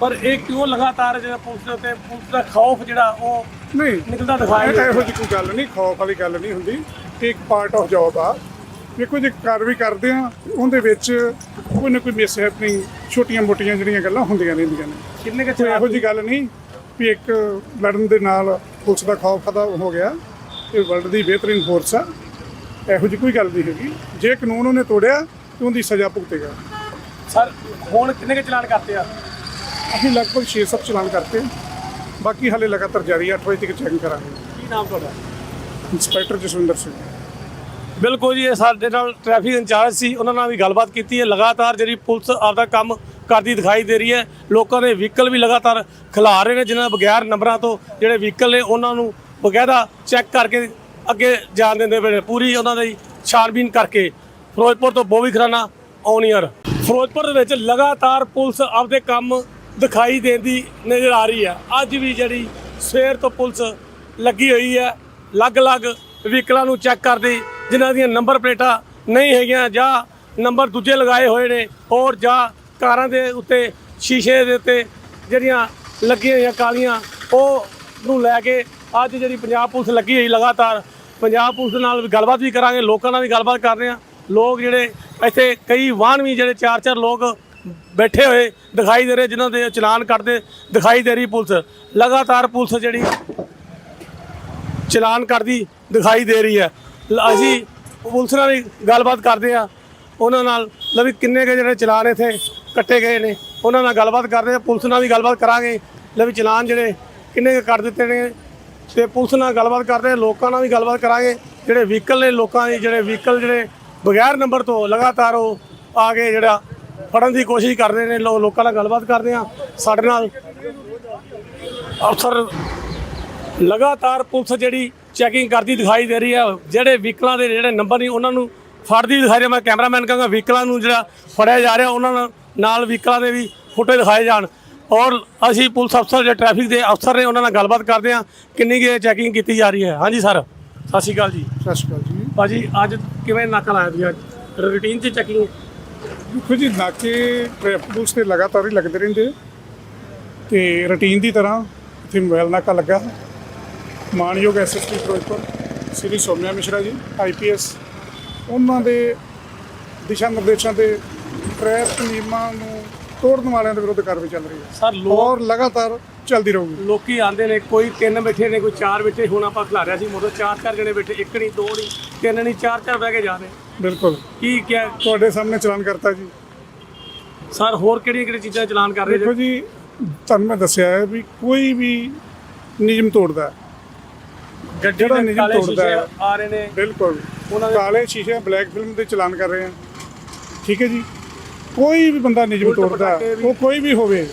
ਪਰ ਇਹ ਕਿਉਂ ਲਗਾਤਾਰ ਜਿਹੜਾ ਪੁਲਿਸ ਦੇ ਉੱਤੇ ਪੁਲਿਸ ਦਾ ਖੌਫ ਜਿਹੜਾ ਉਹ ਨਹੀਂ ਨਿਕਲਦਾ ਇਹ ਤਾਂ ਦਿਖਾਇਆ ਇਹੋ ਜਿਹੀ ਕੋਈ ਗੱਲ ਨਹੀਂ ਖੌਫ ਵਾਲੀ ਗੱਲ ਨਹੀਂ ਹੁੰਦੀ। ਇਹ ਇੱਕ ਪਾਰਟ ਆਫ ਜੌਬ ਆ। ਵੇਖੋ ਜੇ ਕਾਰਵਾਈ ਕਰਦੇ ਆ ਉਹਦੇ ਵਿੱਚ ਕੋਈ ਨਾ ਕੋਈ ਮਿਸ ਹੈਪਨਿੰਗ ਛੋਟੀਆਂ ਮੋਟੀਆਂ ਜਿਹੜੀਆਂ ਗੱਲਾਂ ਹੁੰਦੀਆਂ ਰਹਿੰਦੀਆਂ ਨੇ। ਕਿੰਨੇ ਕੁ ਕੋਈ ਇਹੋ ਜਿਹੀ ਗੱਲ ਨਹੀਂ ਵੀ ਇੱਕ ਲੜਨ ਦੇ ਨਾਲ ਪੁਲਿਸ ਦਾ ਖੌਫ ਖਤਮ ਹੋ ਗਿਆ ਇਹ ਵਰਲਡ ਦੀ ਬਿਹਤਰੀਨ ਫੋਰਸ ਆ ਇਹੋ ਜਿਹੀ ਕੋਈ ਗੱਲ ਨਹੀਂ ਹੈਗੀ। ਜੇ ਕਾਨੂੰਨ ਉਹਨੇ ਤੋੜਿਆ ਤੇ ਉਹਦੀ ਸਜ਼ਾ ਭੁਗਤੇਗਾ। ਸਰ ਹੁਣ ਕਿੰਨੇ ਕੁ ਚਲਾਨ ਕਰਤੇ ਆ? ਅਸੀਂ ਲਗਭਗ 6-7 ਚਲਾਨ ਕਰਤੇ ਬਾਕੀ ਹਾਲੇ ਲਗਾਤਾਰ ਜਾਰੀ ਆ 8 ਵਜੇ ਤੱਕ ਚੈਕਿੰਗ ਕਰਾਂਗੇ। ਕੀ ਨਾਮ ਤੁਹਾਡਾ? ਇੰਸਪੈਕਟਰ ਜਸਵਿੰਦਰ ਸਿੰਘ। ਬਿਲਕੁਲ ਜੀ, ਇਹ ਸਾਡੇ ਨਾਲ ਟ੍ਰੈਫਿਕ ਇੰਚਾਰਜ ਸੀ, ਉਹਨਾਂ ਨਾਲ ਵੀ ਗੱਲਬਾਤ ਕੀਤੀ ਹੈ। ਲਗਾਤਾਰ ਜਿਹੜੀ ਪੁਲਿਸ ਆਪਦਾ ਕੰਮ ਕਰਦੀ ਦਿਖਾਈ ਦੇ ਰਹੀ ਹੈ। ਲੋਕਾਂ ਦੇ ਵਹੀਕਲ ਵੀ ਲਗਾਤਾਰ ਖਿਲਾ ਰਹੇ ਨੇ, ਜਿਨ੍ਹਾਂ ਬਗੈਰ ਨੰਬਰਾਂ ਤੋਂ ਜਿਹੜੇ ਵਹੀਕਲ ਨੇ, ਉਹਨਾਂ ਨੂੰ ਬਕਾਇਦਾ ਚੈੱਕ ਕਰਕੇ ਅੱਗੇ ਜਾਣ ਦਿੰਦੇ ਪਏ ਨੇ। ਪੂਰੀ ਉਹਨਾਂ ਦੀ ਛਾਣਬੀਨ ਕਰਕੇ ਫਿਰੋਜ਼ਪੁਰ ਤੋਂ ਬੋਵੀ ਖਰਾਨਾ, ਔਨੀਅਰ। ਫਿਰੋਜ਼ਪੁਰ ਦੇ ਵਿੱਚ ਲਗਾਤਾਰ ਪੁਲਿਸ ਆਪਦੇ ਕੰਮ ਦਿਖਾਈ ਦੇਂਦੀ ਨਜ਼ਰ ਆ ਰਹੀ ਹੈ। ਅੱਜ ਵੀ ਜਿਹੜੀ ਸਵੇਰ ਤੋਂ ਪੁਲਿਸ ਲੱਗੀ ਹੋਈ ਹੈ, ਅਲੱਗ-ਅਲੱਗ ਵਹੀਕਲਾਂ ਨੂੰ ਚੈੱਕ ਕਰਦੀ, ਜਿਨ੍ਹਾਂ ਦੀਆਂ ਨੰਬਰ ਪਲੇਟਾਂ ਨਹੀਂ ਹੈਗੀਆਂ ਜਾਂ ਨੰਬਰ ਦੂਜੇ ਲਗਾਏ ਹੋਏ ਨੇ ਔਰ ਜਾਂ ਕਾਰਾਂ ਦੇ ਉੱਤੇ, ਸ਼ੀਸ਼ੇ ਦੇ ਉੱਤੇ ਜਿਹੜੀਆਂ ਲੱਗੀਆਂ ਹੋਈਆਂ ਕਾਲੀਆਂ, ਉਹ ਨੂੰ ਲੈ ਕੇ ਅੱਜ ਜਿਹੜੀ ਪੰਜਾਬ ਪੁਲਿਸ ਲੱਗੀ ਹੋਈ ਲਗਾਤਾਰ, ਪੰਜਾਬ ਪੁਲਿਸ ਨਾਲ ਗੱਲਬਾਤ ਵੀ ਕਰਾਂਗੇ, ਲੋਕਾਂ ਨਾਲ ਵੀ ਗੱਲਬਾਤ ਕਰ ਰਹੇ ਹਾਂ। ਲੋਕ ਜਿਹੜੇ ਇੱਥੇ ਕਈ ਵਾਹਨ ਵੀ ਜਿਹੜੇ ਚਾਰ ਚਾਰ ਲੋਕ ਬੈਠੇ ਹੋਏ ਦਿਖਾਈ ਦੇ ਰਹੇ, ਜਿਨ੍ਹਾਂ ਦੇ ਚਲਾਨ ਕੱਟਦੇ ਦਿਖਾਈ ਦੇ ਰਹੀ ਪੁਲਿਸ। ਲਗਾਤਾਰ ਪੁਲਿਸ ਜਿਹੜੀ ਚਲਾਨ ਕਰਦੀ ਦਿਖਾਈ ਦੇ ਰਹੀ ਹੈ। ਅਸੀਂ ਪੁਲਿਸ ਨਾਲ ਵੀ ਗੱਲਬਾਤ ਕਰਦੇ ਆ ਉਹਨਾਂ ਨਾਲ ਲਵੀ ਕਿੰਨੇ ਕੁ ਜਿਹੜੇ ਚਲਾਨ ਇੱਥੇ ਕੱਟੇ ਗਏ ਨੇ, ਉਹਨਾਂ ਨਾਲ ਗੱਲਬਾਤ ਕਰਦੇ ਆ ਪੁਲਿਸ ਨਾਲ ਵੀ ਗੱਲਬਾਤ ਕਰਾਂਗੇ। ਲਵੀ ਚਲਾਨ ਜਿਹੜੇ ਕਿੰਨੇ ਕੁ ਕੱਟ ਦਿੱਤੇ ਨੇ ਤੇ ਪੁਲਿਸ ਨਾਲ ਗੱਲਬਾਤ ਕਰਦੇ ਲੋਕਾਂ ਨਾਲ ਵੀ ਗੱਲਬਾਤ ਕਰਾਂਗੇ। ਜਿਹੜੇ ਵਹੀਕਲ ਨੇ ਲੋਕਾਂ ਦੇ, ਜਿਹੜੇ ਵਹੀਕਲ ਜਿਹੜੇ ਬਗੈਰ ਨੰਬਰ ਤੋਂ ਲਗਾਤਾਰ ਉਹ ਆ ਕੇ ਜਿਹੜਾ ਫੜਨ ਦੀ ਕੋਸ਼ਿਸ਼ ਕਰਦੇ ਨੇ। ਲੋ- ਲੋਕਾਂ ਨਾਲ ਗੱਲਬਾਤ ਕਰਦੇ ਆ ਸਾਡੇ ਨਾਲ ਅਫਸਰ ਲਗਾਤਾਰ ਪੁਲਿਸ ਜਿਹੜੀ ਚੈਕਿੰਗ ਕਰਦੀ ਦਿਖਾਈ ਦੇ ਰਹੀ ਹੈ ਜਿਹੜੇ ਵਹੀਕਲਾਂ ਦੇ ਜਿਹੜੇ ਨੰਬਰ ਨਹੀਂ ਉਹਨਾਂ ਨੂੰ ਫੜਦੀ ਦਿਖਾਈ ਦੇ ਮੈਂ ਕੈਮਰਾਮੈਨ ਕਹਾਂਗਾ ਵਹੀਕਲਾਂ ਨੂੰ ਜਿਹੜਾ ਫੜਿਆ ਜਾ ਰਿਹਾ ਉਹਨਾਂ ਨਾਲ- ਵਹੀਕਲਾਂ ਦੇ ਵੀ ਫੋਟੋ ਦਿਖਾਏ ਜਾਣ। ਔਰ ਅਸੀਂ ਪੁਲਿਸ ਅਫਸਰ ਜਿਹੜੇ ਟ੍ਰੈਫਿਕ ਦੇ ਅਫਸਰ ਨੇ ਉਹਨਾਂ ਨਾਲ ਗੱਲਬਾਤ ਕਰਦੇ ਹਾਂ ਕਿੰਨੀ ਕੁ ਚੈਕਿੰਗ ਕੀਤੀ ਜਾ ਰਹੀ ਹੈ। ਹਾਂਜੀ ਸਰ ਸਤਿ ਸ਼੍ਰੀ ਅਕਾਲ ਜੀ। ਸਤਿ ਸ਼੍ਰੀ ਅਕਾਲ ਜੀ। ਭਾਜੀ ਅੱਜ ਕਿਵੇਂ ਨਾਕਾ ਲਾਇਆ ਤੁਸੀਂ ਅੱਜ? ਰੂਟੀਨ 'ਚ ਚੈਕਿੰਗ ਦੇਖੋ ਜੀ ਨਾਕੇ ਟ੍ਰੈਫਿਕ ਪੁਲਿਸ ਤੇ ਲਗਾਤਾਰ ਹੀ ਲੱਗਦੇ ਰਹਿੰਦੇ। ਤੇ ਰੁਟੀਨ ਦੀ ਤਰ੍ਹਾਂ ਇੱਥੇ ਮੋਬਾਈਲ ਨਾਕਾ ਲੱਗਾ। ਮਾਨਯੋਗ ਐਸਐਸਪੀ ਫਿਰੋਜ਼ਪੁਰ ਸ੍ਰੀ ਸੋਮਿਆ ਮਿਸ਼ਰਾ ਜੀ ਆਈਪੀਐਸ ਉਹਨਾਂ ਦੇ ਦਿਸ਼ਾ ਨਿਰਦੇਸ਼ਾਂ ਤੇ ਟ੍ਰੈਫਿਕ ਨਿਯਮਾਂ ਨੂੰ ਤੋੜਨ ਵਾਲਿਆਂ ਦੇ ਵਿਰੁੱਧ ਕਾਰਵਾਈ ਚੱਲ ਰਹੀ ਹੈ। ਸਰ ਲੋਕ ਔਰ ਲਗਾਤਾਰ ਚੱਲਦੀ ਰਹੂਗੀ। ਲੋਕੀ ਆਂਦੇ ਨੇ ਕੋਈ ਤਿੰਨ ਬੈਠੇ ਨੇ ਕੋਈ ਚਾਰ ਬੈਠੇ ਹੁਣ ਆਪਾਂ ਖਿਲਾਰਿਆ ਸੀ ਮੋਟਰ ਚਾਰ ਚਾਰ ਜਣੇ ਬੈਠੇ ਇੱਕ ਨਹੀਂ ਦੋ ਨਹੀਂ ਤਿੰਨ ਨਹੀਂ ਚਾਰ ਚਾਰ ਬਹਿ ਕੇ ਜਾ ਰਹੇ। ਬਿਲਕੁਲ। ਕੀ ਕਿਆ ਤੁਹਾਡੇ ਸਾਹਮਣੇ ਚਲਾਨ ਕਰਤਾ ਜੀ। ਸਰ ਹੋਰ ਕਿਹੜੀਆਂ ਕਿਹੜੀਆਂ ਚੀਜ਼ਾਂ ਚਲਾਨ ਕਰ ਰਹੇ ਦੇਖੋ ਜੀ ਤੁਹਾਨੂੰ ਮੈਂ ਦੱਸਿਆ ਹੈ ਵੀ ਕੋਈ ਵੀ ਨਿਯਮ ਤੋੜਦਾ ਹੈ। ਗੱਡੀ ਜਿਹੜਾ ਦੇ ਕਾਲੇ ਤੋੜਦਾ ਸ਼ੀਸ਼ੇ ਹੈ। ਆ ਰਹੇ ਨੇ। ਬਿਲਕੁਲ। ਉਹਨਾਂ ਦੇ- ਕਾਲੇ ਸ਼ੀਸ਼ੇ ਬਲੈਕ ਫਿਲਮ ਦੇ ਚਲਾਨ ਕਰ ਰਹੇ ਆ। ਠੀਕ ਹੈ ਜੀ? ਕੋਈ ਵੀ ਬੰਦਾ ਨਿਯਮ ਉਲਟ ਤੋੜਦਾ ਹੈ, ਪਟਾਕੇ ਵੀ- ਉਹ ਕੋਈ ਵੀ ਹੋਵੇ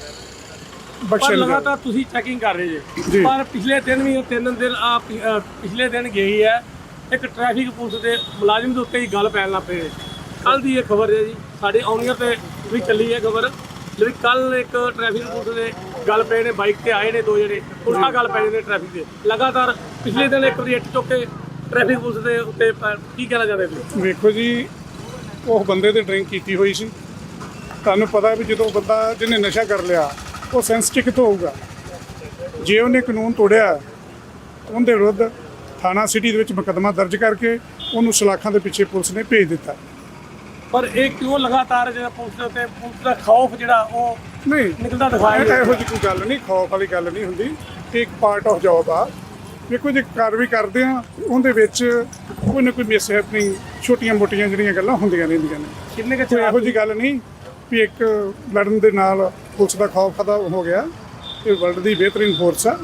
ਪਰ ਲਗਾਤਾਰ ਤੁਸੀਂ ਚੈਕਿੰਗ ਕਰ ਰਹੇ ਜੀ। ਜੇ। ਪਰ ਪਿਛਲੇ ਦਿਨ ਵੀ ਤਿੰਨ ਦਿਨ ਆ ਪਿ- ਅ, ਪਿਛਲੇ ਦਿਨ ਗਈ ਹੈ ਇੱਕ ਟ੍ਰੈਫਿਕ ਪੁਲਿਸ ਦੇ ਮੁਲਾਜ਼ਮ ਦੇ ਉੱਤੇ ਹੀ ਗੱਲ ਪੈਣ ਲੱਗ ਪਈ ਕੱਲ ਦੀ ਇਹ ਖਬਰ ਹੈ ਜੀ ਸਾਡੇ ਆਉਣੀਆਂ ਤੇ ਵੀ ਚੱਲੀ ਹੈ ਖਬਰ। ਜਿਹੜੀ ਕੱਲ ਇੱਕ ਟ੍ਰੈਫਿਕ ਪੁਲਿਸ ਦੇ ਗੱਲ ਪਏ ਨੇ ਬਾਈਕ ਤੇ ਆਏ ਨੇ ਦੋ ਜਿਹੜੇ ਉਲਟਾ ਗੱਲ ਪਏ ਨੇ ਟ੍ਰੈਫਿਕ ਦੇ ਲਗਾਤਾਰ ਪਿਛਲੇ ਦਿਨ ਇੱਕ ਵਾਰੀ ਇੱਟ ਚੁੱਕ ਕੇ ਟ੍ਰੈਫਿਕ ਪੁਲਿਸ ਦੇ ਉੱਤੇ ਪ- ਕੀ ਕਹਿਣਾ ਚਾਹੁੰਦੇ ਤੁਸੀਂ? ਵੇਖੋ ਜੀ ਉਹ ਬੰਦੇ ਤੇ ਡਰਿੰਕ ਕੀਤੀ ਹੋਈ ਸੀ। ਤੁਹਾਨੂੰ ਪਤਾ ਵੀ ਜਦੋਂ ਬੰਦਾ ਜਿਹਨੇ ਨਸ਼ਾ ਕਰ ਲਿਆ ਉਹ ਸੈਂਸਿਟਿਵ ਕਿੱਥੋਂ ਹੋਊਗਾ? ਜੇ ਉਹਨੇ ਕਾਨੂੰਨ ਤੋੜਿਆ ਉਹਦੇ ਵਿਰੁੱਧ ਥਾਣਾ ਸਿਟੀ ਦੇ ਵਿੱਚ ਮੁਕੱਦਮਾ ਦਰਜ ਕਰਕੇ ਉਹਨੂੰ ਸਲਾਖਾਂ ਦੇ ਪਿੱਛੇ ਪੁਲਿਸ ਨੇ ਭੇਜ ਦਿੱਤਾ। ਪਰ ਇਹ ਕਿਉਂ ਲਗਾਤਾਰ ਜਿਹੜਾ ਪੁਲਿਸ ਦੇ ਉੱਤੇ ਪੁਲਿਸ ਦਾ ਖੌਫ ਜਿਹੜਾ ਉਹ ਨਹੀਂ ਨਿਕਲਦਾ ਦਿਖਾਇਆ ਇਹ ਇਹੋ ਜਿਹੀ ਕੋਈ ਗੱਲ ਨਹੀਂ ਖੌਫ ਵਾਲੀ ਗੱਲ ਨਹੀਂ ਹੁੰਦੀ। ਇਹ ਇੱਕ ਪਾਰਟ ਆਫ ਜੌਬ ਆ। ਵੇਖੋ ਜੇ ਕਾਰਵਾਈ ਕਰਦੇ ਆ ਉਹਦੇ ਵਿੱਚ ਕੋਈ ਨਾ ਕੋਈ ਮਿਸ ਹੈਪਨਿੰਗ ਛੋਟੀਆਂ ਮੋਟੀਆਂ ਜਿਹੜੀਆਂ ਗੱਲਾਂ ਹੁੰਦੀਆਂ ਰਹਿੰਦੀਆਂ ਨੇ। ਕਿੰਨੇ ਕੁ ਕੋਈ ਇਹੋ ਜਿਹੀ ਗੱਲ ਨਹੀਂ ਵੀ ਇੱਕ ਲੜਨ ਦੇ ਨਾਲ ਪੁਲਿਸ ਦਾ ਖੌਫ ਖਤਮ ਹੋ ਗਿਆ ਇਹ ਵਰਲਡ ਦੀ ਬਿਹਤਰੀਨ ਫੋਰਸ ਆ।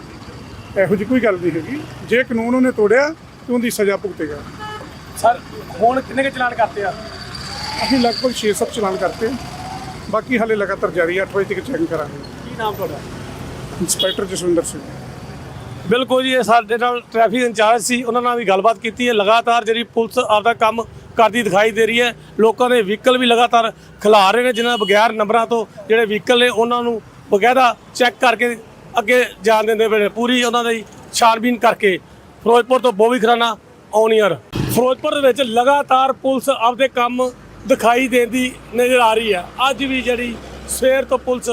ਇਹੋ ਜਿਹੀ ਕੋਈ ਗੱਲ ਨਹੀਂ ਹੈਗੀ। ਜੇ ਕਾਨੂੰਨ ਉਹਨੇ ਤੋੜਿਆ ਤੇ ਉਹਦੀ ਸਜ਼ਾ ਭੁਗਤੇਗਾ। ਸਰ ਹੁਣ ਕਿੰਨੇ ਕੁ ਚਲਾਨ ਕਰਤੇ ਆ? ਅਸੀਂ ਲਗਭਗ 6-7 ਚਲਾਨ ਕਰਤੇ। ਬਾਕੀ ਹਾਲੇ ਲਗਾਤਾਰ ਜਾਰੀ ਆ 8 ਵਜੇ ਤੱਕ ਚੈਕਿੰਗ ਕਰਾਂਗੇ। ਕੀ ਨਾਮ ਤੁਹਾਡਾ? ਇੰਸਪੈਕਟਰ ਜਸਵਿੰਦਰ ਸਿੰਘ। ਬਿਲਕੁਲ ਜੀ, ਇਹ ਸਾਡੇ ਨਾਲ ਟ੍ਰੈਫਿਕ ਇੰਚਾਰਜ ਸੀ, ਉਹਨਾਂ ਨਾਲ ਵੀ ਗੱਲਬਾਤ ਕੀਤੀ ਹੈ। ਲਗਾਤਾਰ ਜਿਹੜੀ ਪੁਲਿਸ ਆਪਦਾ ਕੰਮ ਕਰਦੀ ਦਿਖਾਈ ਦੇ ਰਹੀ ਹੈ। ਲੋਕਾਂ ਦੇ ਵਹੀਕਲ ਵੀ ਲਗਾਤਾਰ ਖਿਲਾ ਰਹੇ ਨੇ, ਜਿਨ੍ਹਾਂ ਬਗੈਰ ਨੰਬਰਾਂ ਤੋਂ ਜਿਹੜੇ ਵਹੀਕਲ ਨੇ, ਉਹਨਾਂ ਨੂੰ ਬਕਾਇਦਾ ਚੈੱਕ ਕਰਕੇ ਅੱਗੇ ਜਾਣ ਦਿੰਦੇ ਪਏ ਨੇ। ਪੂਰੀ ਉਹਨਾਂ ਦੀ ਛਾਣਬੀਨ ਕਰਕੇ ਫਿਰੋਜ਼ਪੁਰ ਤੋਂ ਬੋਵੀ ਖਰਾਨਾ ਔਨੀਅਰ ਫਿਰੋਜ਼ਪੁਰ ਦੇ ਵਿੱਚ ਲਗਾਤਾਰ ਪੁਲਿਸ ਆਪਦੇ ਕੰਮ ਦਿਖਾਈ ਦੇਂਦੀ ਨਜ਼ਰ ਆ ਰਹੀ ਹੈ। ਅੱਜ ਵੀ ਜਿਹੜੀ ਸਵੇਰ ਤੋਂ ਪੁਲਿਸ